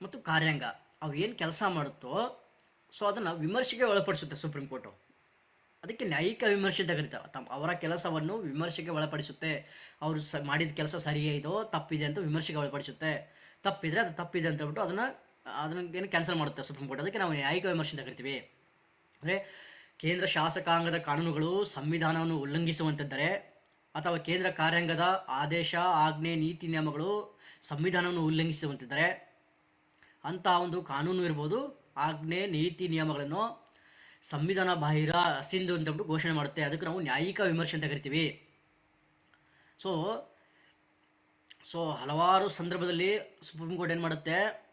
ಮತ್ತು ಕಾರ್ಯಾಂಗ ಅವು ಏನು ಕೆಲಸ ಮಾಡುತ್ತೋ ಸೊ ಅದನ್ನು ವಿಮರ್ಶೆಗೆ ಒಳಪಡಿಸುತ್ತೆ ಸುಪ್ರೀಂ ಕೋರ್ಟು ಅದಕ್ಕೆ ನ್ಯಾಯಿಕ ವಿಮರ್ಶೆ ಅಂತ ಕರೀತಾರೆ. ತಮ್ಮ ಅವರ ಕೆಲಸವನ್ನು ವಿಮರ್ಶೆಗೆ ಒಳಪಡಿಸುತ್ತೆ. ಅವರು ಸ ಮಾಡಿದ ಕೆಲಸ ಸರಿಯೇ ಇದೋ, ತಪ್ಪಿದೆ ಅಂತ ವಿಮರ್ಶೆಗೆ ಒಳಪಡಿಸುತ್ತೆ. ತಪ್ಪಿದ್ರೆ ಅದು ತಪ್ಪಿದೆ ಅಂತ ಹೇಳ್ಬಿಟ್ಟು ಅದನ್ನು, ಅದನ್ನ ಏನು ಕ್ಯಾನ್ಸಲ್ ಮಾಡುತ್ತೆ ಸುಪ್ರೀಂ ಕೋರ್ಟ್ ಅದಕ್ಕೆ ನಾವು ನ್ಯಾಯಿಕ ವಿಮರ್ಶೆ ಅಂತ ಕರಿತೀವಿ. ಅಂದರೆ ಕೇಂದ್ರ ಶಾಸಕಾಂಗದ ಕಾನೂನುಗಳು ಸಂವಿಧಾನವನ್ನು ಉಲ್ಲಂಘಿಸುವಂತಿದ್ದರೆ ಅಥವಾ ಕೇಂದ್ರ ಕಾರ್ಯಾಂಗದ ಆದೇಶ, ಆಜ್ಞೆ, ನೀತಿ ನಿಯಮಗಳು ಸಂವಿಧಾನವನ್ನು ಉಲ್ಲಂಘಿಸುವಂತಿದ್ದರೆ ಅಂತಹ ಒಂದು ಕಾನೂನು ಇರ್ಬೋದು, ಆಜ್ಞೆ, ನೀತಿ ನಿಯಮಗಳನ್ನು ಸಂವಿಧಾನ ಬಾಹಿರ ಅಸಿಂಧು ಅಂತಬಿಟ್ಟು ಘೋಷಣೆ ಮಾಡುತ್ತೆ. ಅದಕ್ಕೆ ನಾವು ನ್ಯಾಯಿಕ ವಿಮರ್ಶೆ ಅಂತ ಕರಿತೀವಿ. ಸೊ ಸೊ ಹಲವಾರು ಸಂದರ್ಭದಲ್ಲಿ ಸುಪ್ರೀಂ ಕೋರ್ಟ್ ಏನು ಮಾಡುತ್ತೆ?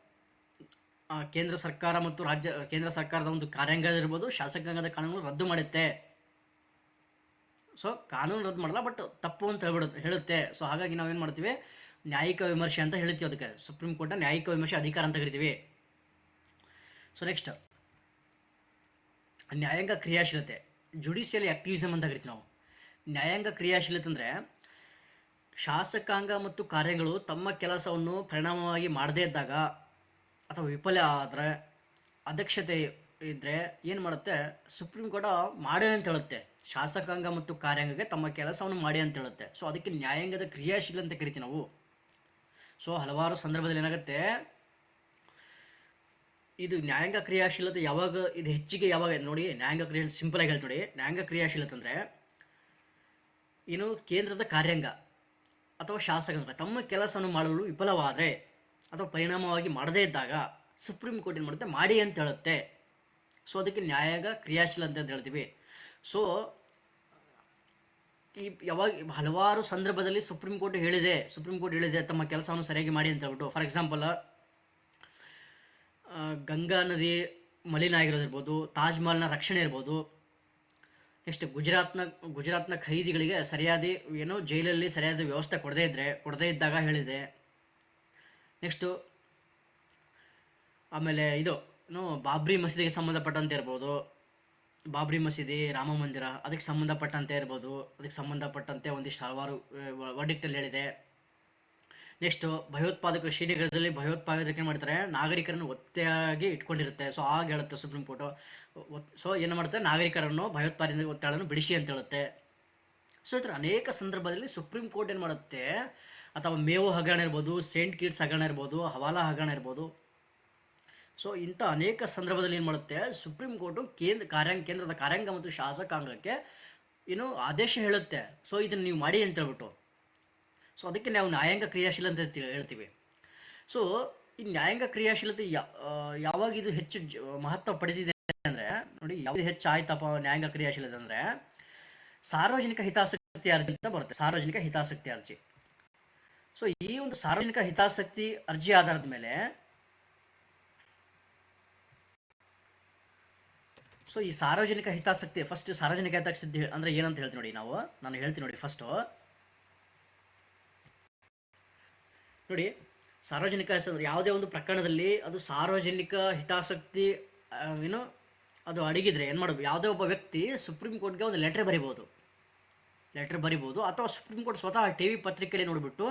ಕೇಂದ್ರ ಸರ್ಕಾರ ಮತ್ತು ರಾಜ್ಯ, ಕೇಂದ್ರ ಸರ್ಕಾರದ ಒಂದು ಕಾರ್ಯಾಂಗ ಇರ್ಬೋದು ಶಾಸಕಾಂಗದ ಕಾನೂನು ರದ್ದು ಮಾಡುತ್ತೆ. ಸೊ ಕಾನೂನು ರದ್ದು ಮಾಡಲ್ಲ ಬಟ್ ತಪ್ಪು ಅಂತ ಹೇಳ್ಬಿಡುತ್ತೆ ಹೇಳುತ್ತೆ. ಸೊ ಹಾಗಾಗಿ ನಾವೇನು ಮಾಡ್ತೀವಿ? ನ್ಯಾಯಿಕ ವಿಮರ್ಶೆ ಅಂತ ಹೇಳ್ತೀವಿ ಅದಕ್ಕೆ. ಸುಪ್ರೀಂ ಕೋರ್ಟ್ನ ನ್ಯಾಯಿಕ ವಿಮರ್ಶೆ ಅಧಿಕಾರ ಅಂತ ಕರಿತೀವಿ. ಸೊ ನೆಕ್ಸ್ಟ್ ನ್ಯಾಯಾಂಗ ಕ್ರಿಯಾಶೀಲತೆ ಜುಡಿಷಿಯಲ್ ಆಕ್ಟಿವಿಸಮ್ ಅಂತ ಕರಿತೀವಿ ನಾವು. ನ್ಯಾಯಾಂಗ ಕ್ರಿಯಾಶೀಲತೆ ಅಂದರೆ, ಶಾಸಕಾಂಗ ಮತ್ತು ಕಾರ್ಯಗಳು ತಮ್ಮ ಕೆಲಸವನ್ನು ಪರಿಣಾಮವಾಗಿ ಮಾಡದೇ ಇದ್ದಾಗ ಅಥವಾ ವಿಫಲ ಆದರೆ, ಅಧ್ಯಕ್ಷತೆ ಇದ್ದರೆ ಏನು ಮಾಡುತ್ತೆ? ಸುಪ್ರೀಂ ಕೋರ್ಟ್ ಮಾಡಿ ಅಂತ ಹೇಳುತ್ತೆ. ಶಾಸಕಾಂಗ ಮತ್ತು ಕಾರ್ಯಾಂಗಕ್ಕೆ ತಮ್ಮ ಕೆಲಸವನ್ನು ಮಾಡಿ ಅಂತ ಹೇಳುತ್ತೆ. ಸೊ ಅದಕ್ಕೆ ನ್ಯಾಯಾಂಗದ ಕ್ರಿಯಾಶೀಲ ಅಂತ ಕರಿತೀವಿ ನಾವು. ಸೊ ಹಲವಾರು ಸಂದರ್ಭದಲ್ಲಿ ಏನಾಗುತ್ತೆ? ಇದು ನ್ಯಾಯಾಂಗ ಕ್ರಿಯಾಶೀಲತೆ ಯಾವಾಗ, ಇದು ಹೆಚ್ಚಿಗೆ ಯಾವಾಗ, ನೋಡಿ, ನ್ಯಾಯಾಂಗ ಕ್ರಿಯಾ ಸಿಂಪಲ್ ಆಗಿ ನೋಡಿ. ನ್ಯಾಯಾಂಗ ಕ್ರಿಯಾಶೀಲತೆ ಅಂದರೆ, ಏನು ಕೇಂದ್ರದ ಕಾರ್ಯಾಂಗ ಅಥವಾ ಶಾಸಕಾಂಗ ತಮ್ಮ ಕೆಲಸವನ್ನು ಮಾಡಲು ವಿಫಲವಾದರೆ ಅಥವಾ ಪರಿಣಾಮವಾಗಿ ಮಾಡದೇ ಇದ್ದಾಗ ಸುಪ್ರೀಂ ಕೋರ್ಟ್ ಏನು ಮಾಡುತ್ತೆ? ಮಾಡಿ ಅಂತ ಹೇಳುತ್ತೆ. ಸೊ ಅದಕ್ಕೆ ನ್ಯಾಯಾಂಗ ಕ್ರಿಯಾಶೀಲ ಅಂತ ಹೇಳ್ತೀವಿ. ಸೊ ಈ ಯಾವಾಗ ಹಲವಾರು ಸಂದರ್ಭದಲ್ಲಿ ಸುಪ್ರೀಂ ಕೋರ್ಟ್ ಹೇಳಿದೆ. ಸುಪ್ರೀಂ ಕೋರ್ಟ್ ಹೇಳಿದೆ, ತಮ್ಮ ಕೆಲಸವನ್ನು ಸರಿಯಾಗಿ ಮಾಡಿ ಅಂತ ಹೇಳ್ಬಿಟ್ಟು. ಫಾರ್ ಎಕ್ಸಾಂಪಲ್ ಗಂಗಾ ನದಿ ಮಲಿನ ಆಗಿರೋದಿರ್ಬೋದು ತಾಜ್ ಮಹಲ್ನ ರಕ್ಷಣೆ ಇರ್ಬೋದು. ನೆಕ್ಸ್ಟ್ ಗುಜರಾತ್ನ ಗುಜರಾತ್ನ ಖೈದಿಗಳಿಗೆ ಸರಿಯಾದ ಏನು ಜೈಲಲ್ಲಿ ಸರಿಯಾದ ವ್ಯವಸ್ಥೆ ಕೊಡದೇ ಇದ್ದರೆ ಕೊಡದೇ ಇದ್ದಾಗ ಹೇಳಿದೆ. ನೆಕ್ಸ್ಟು ಆಮೇಲೆ ಇದು, ಏನು, ಬಾಬ್ರಿ ಮಸೀದಿಗೆ ಸಂಬಂಧಪಟ್ಟಂತೆ ಇರ್ಬೋದು. ಬಾಬ್ರಿ ಮಸೀದಿ, ರಾಮ ಮಂದಿರ, ಅದಕ್ಕೆ ಸಂಬಂಧಪಟ್ಟಂತೆ ಇರ್ಬೋದು. ಅದಕ್ಕೆ ಸಂಬಂಧಪಟ್ಟಂತೆ ಒಂದಿಷ್ಟು ಹಲವಾರು ವರ್ಡಿಕ್ಟಲ್ಲಿ ಹೇಳಿದೆ. ನೆಕ್ಸ್ಟು ಭಯೋತ್ಪಾದಕರು ಶ್ರೀನಗರದಲ್ಲಿ ಭಯೋತ್ಪಾದಕರು ಮಾಡ್ತಾರೆ. ನಾಗರಿಕರನ್ನು ಒತ್ತೆಯಾಗಿ ಇಟ್ಕೊಂಡಿರುತ್ತೆ. ಸೊ ಆಗ ಹೇಳುತ್ತೆ ಸುಪ್ರೀಂ ಕೋರ್ಟು. ಸೊ, ಏನು ಮಾಡುತ್ತೆ ನಾಗರಿಕರನ್ನು ಭಯೋತ್ಪಾದನೆ ಒತ್ತಡವನ್ನು ಬಿಡಿಸಿ ಅಂತ ಹೇಳುತ್ತೆ. ಸೊ ಈ ಥರ ಅನೇಕ ಸಂದರ್ಭದಲ್ಲಿ ಸುಪ್ರೀಂ ಕೋರ್ಟ್ ಏನು ಮಾಡುತ್ತೆ? ಅಥವಾ ಮೇವು ಹಗರಣ ಇರ್ಬೋದು, ಸೇಂಟ್ ಕಿಡ್ಸ್ ಹಗರಣ ಇರ್ಬೋದು, ಹವಾಲಾ ಹಗರಣ ಇರ್ಬೋದು. ಸೊ ಇಂಥ ಅನೇಕ ಸಂದರ್ಭದಲ್ಲಿ ಏನು ಮಾಡುತ್ತೆ? ಸುಪ್ರೀಂ ಕೋರ್ಟು ಕೇಂದ್ರ ಕಾರ್ಯಾಂಗ ಕೇಂದ್ರದ ಕಾರ್ಯಾಂಗ ಮತ್ತು ಶಾಸಕಾಂಗಕ್ಕೆ ಏನು ಆದೇಶ ಹೇಳುತ್ತೆ. ಸೊ ಇದನ್ನು ನೀವು ಮಾಡಿ ಅಂತ ಹೇಳ್ಬಿಟ್ಟು. ಸೊ ಅದಕ್ಕೆ ನಾವು ನ್ಯಾಯಾಂಗ ಕ್ರಿಯಾಶೀಲ ಅಂತ ಹೇಳ್ತಿ- ಹೇಳ್ತೀವಿ. ಸೊ ಈ ನ್ಯಾಯಾಂಗ ಕ್ರಿಯಾಶೀಲತೆ ಯಾವಾಗ ಇದು ಹೆಚ್ಚು ಮಹತ್ವ ಪಡೆದಿದೆ ಅಂದರೆ, ನೋಡಿ ಯಾವುದು ಹೆಚ್ಚು ಆಯ್ತಪ್ಪ ನ್ಯಾಯಾಂಗ ಕ್ರಿಯಾಶೀಲತೆ ಅಂದರೆ ಸಾರ್ವಜನಿಕ ಹಿತಾಸಕ್ತಿ ಅರ್ಜಿ ಅಂತ ಬರುತ್ತೆ, ಸಾರ್ವಜನಿಕ ಹಿತಾಸಕ್ತಿ ಅರ್ಜಿ. ಸೊ ಈ ಒಂದು ಸಾರ್ವಜನಿಕ ಹಿತಾಸಕ್ತಿ ಅರ್ಜಿ ಆಧಾರದ ಮೇಲೆ ಸೊ ಈ ಸಾರ್ವಜನಿಕ ಹಿತಾಸಕ್ತಿ ಫಸ್ಟ್ ಸಾರ್ವಜನಿಕ ಹಿತಾಸಕ್ತಿ ಅಂದ್ರೆ ಏನಂತ ಹೇಳ್ತೀನಿ ನೋಡಿ ನಾವು, ನಾನು ಹೇಳ್ತೀನಿ ನೋಡಿ ಫಸ್ಟು ನೋಡಿ, ಸಾರ್ವಜನಿಕ ಯಾವುದೇ ಒಂದು ಪ್ರಕರಣದಲ್ಲಿ ಅದು ಸಾರ್ವಜನಿಕ ಹಿತಾಸಕ್ತಿ ಏನು ಅದು ಅಡಗಿದ್ರೆ ಏನು ಮಾಡಬೇಕು? ಯಾವುದೇ ಒಬ್ಬ ವ್ಯಕ್ತಿ ಸುಪ್ರೀಂ ಕೋರ್ಟ್ಗೆ ಒಂದು ಲೆಟ್ರ್ ಬರಿಬೋದು ಲೆಟ್ರ್ ಬರಿಬೋದು ಅಥವಾ ಸುಪ್ರೀಂ ಕೋರ್ಟ್ ಸ್ವತಃ ಟಿ ವಿ ಪತ್ರಿಕೆಯಲ್ಲಿ ನೋಡಿಬಿಟ್ಟು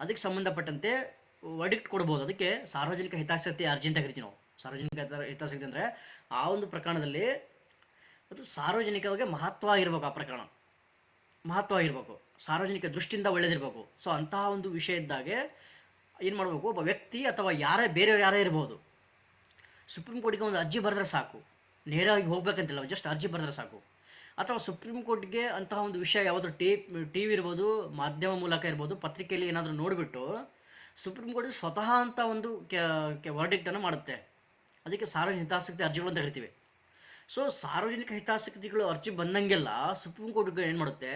ಅದಕ್ಕೆ ಸಂಬಂಧಪಟ್ಟಂತೆ ವಡಿಕ್ಟ್ ಕೊಡ್ಬೋದು. ಅದಕ್ಕೆ ಸಾರ್ವಜನಿಕ ಹಿತಾಸಕ್ತಿ ಅರ್ಜಿ ಅಂತ ಕರಿತೀವಿ ನಾವು. ಸಾರ್ವಜನಿಕ ಹಿತ- ಹಿತಾಸಕ್ತಿ ಅಂದರೆ ಆ ಒಂದು ಪ್ರಕರಣದಲ್ಲಿ ಅದು ಸಾರ್ವಜನಿಕವಾಗಿ ಮಹತ್ವ ಆಗಿರ್ಬೇಕು ಆ ಪ್ರಕರಣ. ಮಹತ್ವ ಆಗಿರ್ಬೇಕು ಸಾರ್ವಜನಿಕ ದೃಷ್ಟಿಯಿಂದ ಒಳ್ಳೇದಿರಬೇಕು. ಸೊ ಅಂತಹ ಒಂದು ವಿಷಯ ಇದ್ದಾಗೆ ಏನು ಮಾಡಬೇಕು? ಒಬ್ಬ ವ್ಯಕ್ತಿ ಅಥವಾ ಯಾರೇ, ಬೇರೆಯವ್ರು ಯಾರೇ ಇರ್ಬೋದು, ಸುಪ್ರೀಂ ಕೋರ್ಟಿಗೆ ಒಂದು ಅರ್ಜಿ ಬರೆದ್ರೆ ಸಾಕು. ನೇರವಾಗಿ ಹೋಗ್ಬೇಕಂತಿಲ್ಲ ಜಸ್ಟ್ ಅರ್ಜಿ ಬರೆದ್ರೆ ಸಾಕು. ಅಥವಾ ಸುಪ್ರೀಂ ಕೋರ್ಟ್ಗೆ ಅಂತಹ ಒಂದು ವಿಷಯ ಯಾವುದೋ ಟಿ ಟಿ, ವಿ ಇರ್ಬೋದು, ಮಾಧ್ಯಮ ಮೂಲಕ ಇರ್ಬೋದು, ಪತ್ರಿಕೆಯಲ್ಲಿ ಏನಾದರೂ ನೋಡಿಬಿಟ್ಟು ಸುಪ್ರೀಂ ಕೋರ್ಟ್ ಸ್ವತಃ ಅಂತ ಒಂದು ಕೆ ವರ್ಡಿಕ್ಟನ್ನು ಮಾಡುತ್ತೆ. ಅದಕ್ಕೆ ಸಾರ್ವಜನಿಕ ಹಿತಾಸಕ್ತಿ ಅರ್ಜಿಗಳು ಅಂತ ಹೇಳ್ತೀವಿ. ಸೊ ಸಾರ್ವಜನಿಕ ಹಿತಾಸಕ್ತಿಗಳು ಅರ್ಜಿ ಬಂದಂಗೆಲ್ಲ ಸುಪ್ರೀಂ ಕೋರ್ಟ್ ಏನು ಮಾಡುತ್ತೆ?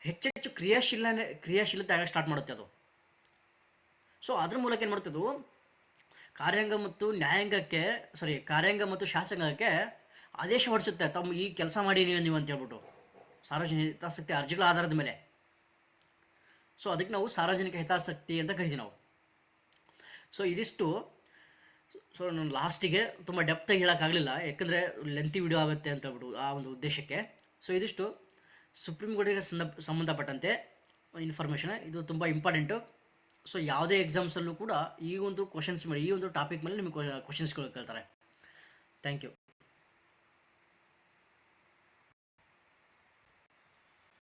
ಹೆಚ್ಚೆಚ್ಚು ಕ್ರಿಯಾಶೀಲನೆ ಕ್ರಿಯಾಶೀಲತೆ ಆಗ ಸ್ಟಾರ್ಟ್ ಮಾಡುತ್ತೆ ಅದು. ಸೊ ಅದ್ರ ಮೂಲಕ ಏನು ಮಾಡುತ್ತೆ ಅದು? ಕಾರ್ಯಾಂಗ ಮತ್ತು ನ್ಯಾಯಾಂಗಕ್ಕೆ ಸಾರಿ ಕಾರ್ಯಾಂಗ ಮತ್ತು ಶಾಸಕಾಂಗಕ್ಕೆ ಆದೇಶ ಹೊರಡಿಸುತ್ತೆ. ತಮ್ಮ ಈ ಕೆಲಸ ಮಾಡಿ ನೀವು ಅಂತ ಹೇಳ್ಬಿಟ್ಟು. ಸಾರ್ವಜನಿಕ ಹಿತಾಸಕ್ತಿ ಅರ್ಜಿಗಳ ಆಧಾರದ ಮೇಲೆ. ಸೊ ಅದಕ್ಕೆ ನಾವು ಸಾರ್ವಜನಿಕ ಹಿತಾಸಕ್ತಿ ಅಂತ ಕರಿತೀವಿ ನಾವು. ಸೊ ಇದಿಷ್ಟು. ಸೊ ನಾನು ಲಾಸ್ಟಿಗೆ ತುಂಬ ಡೆಪ್ತಾಗಿ ಹೇಳೋಕ್ಕಾಗಲಿಲ್ಲ ಯಾಕಂದರೆ ಲೆಂತಿ ವಿಡಿಯೋ ಆಗುತ್ತೆ ಅಂತ ಹೇಳ್ಬಿಟ್ಟು ಆ ಒಂದು ಉದ್ದೇಶಕ್ಕೆ. ಸೊ ಇದಿಷ್ಟು. ಸುಪ್ರೀಂ ಕೋರ್ಟಿಗೆ ಸಂಬಂಧ ಸಂಬಂಧಪಟ್ಟಂತೆ ಇನ್ಫಾರ್ಮೇಷನ್ ಇದು ತುಂಬ ಇಂಪಾರ್ಟೆಂಟು ಸೊ ಯಾವುದೇ ಎಕ್ಸಾಮ್ಸಲ್ಲೂ ಕೂಡ ಈ ಒಂದು ಕ್ವಶನ್ಸ್ ಮೇಲೆ, ಈ ಒಂದು ಟಾಪಿಕ್ ಮೇಲೆ ನಿಮಗೆ ಕ್ವಶನ್ಸ್ಗಳು ಕೇಳ್ತಾರೆ. Thank you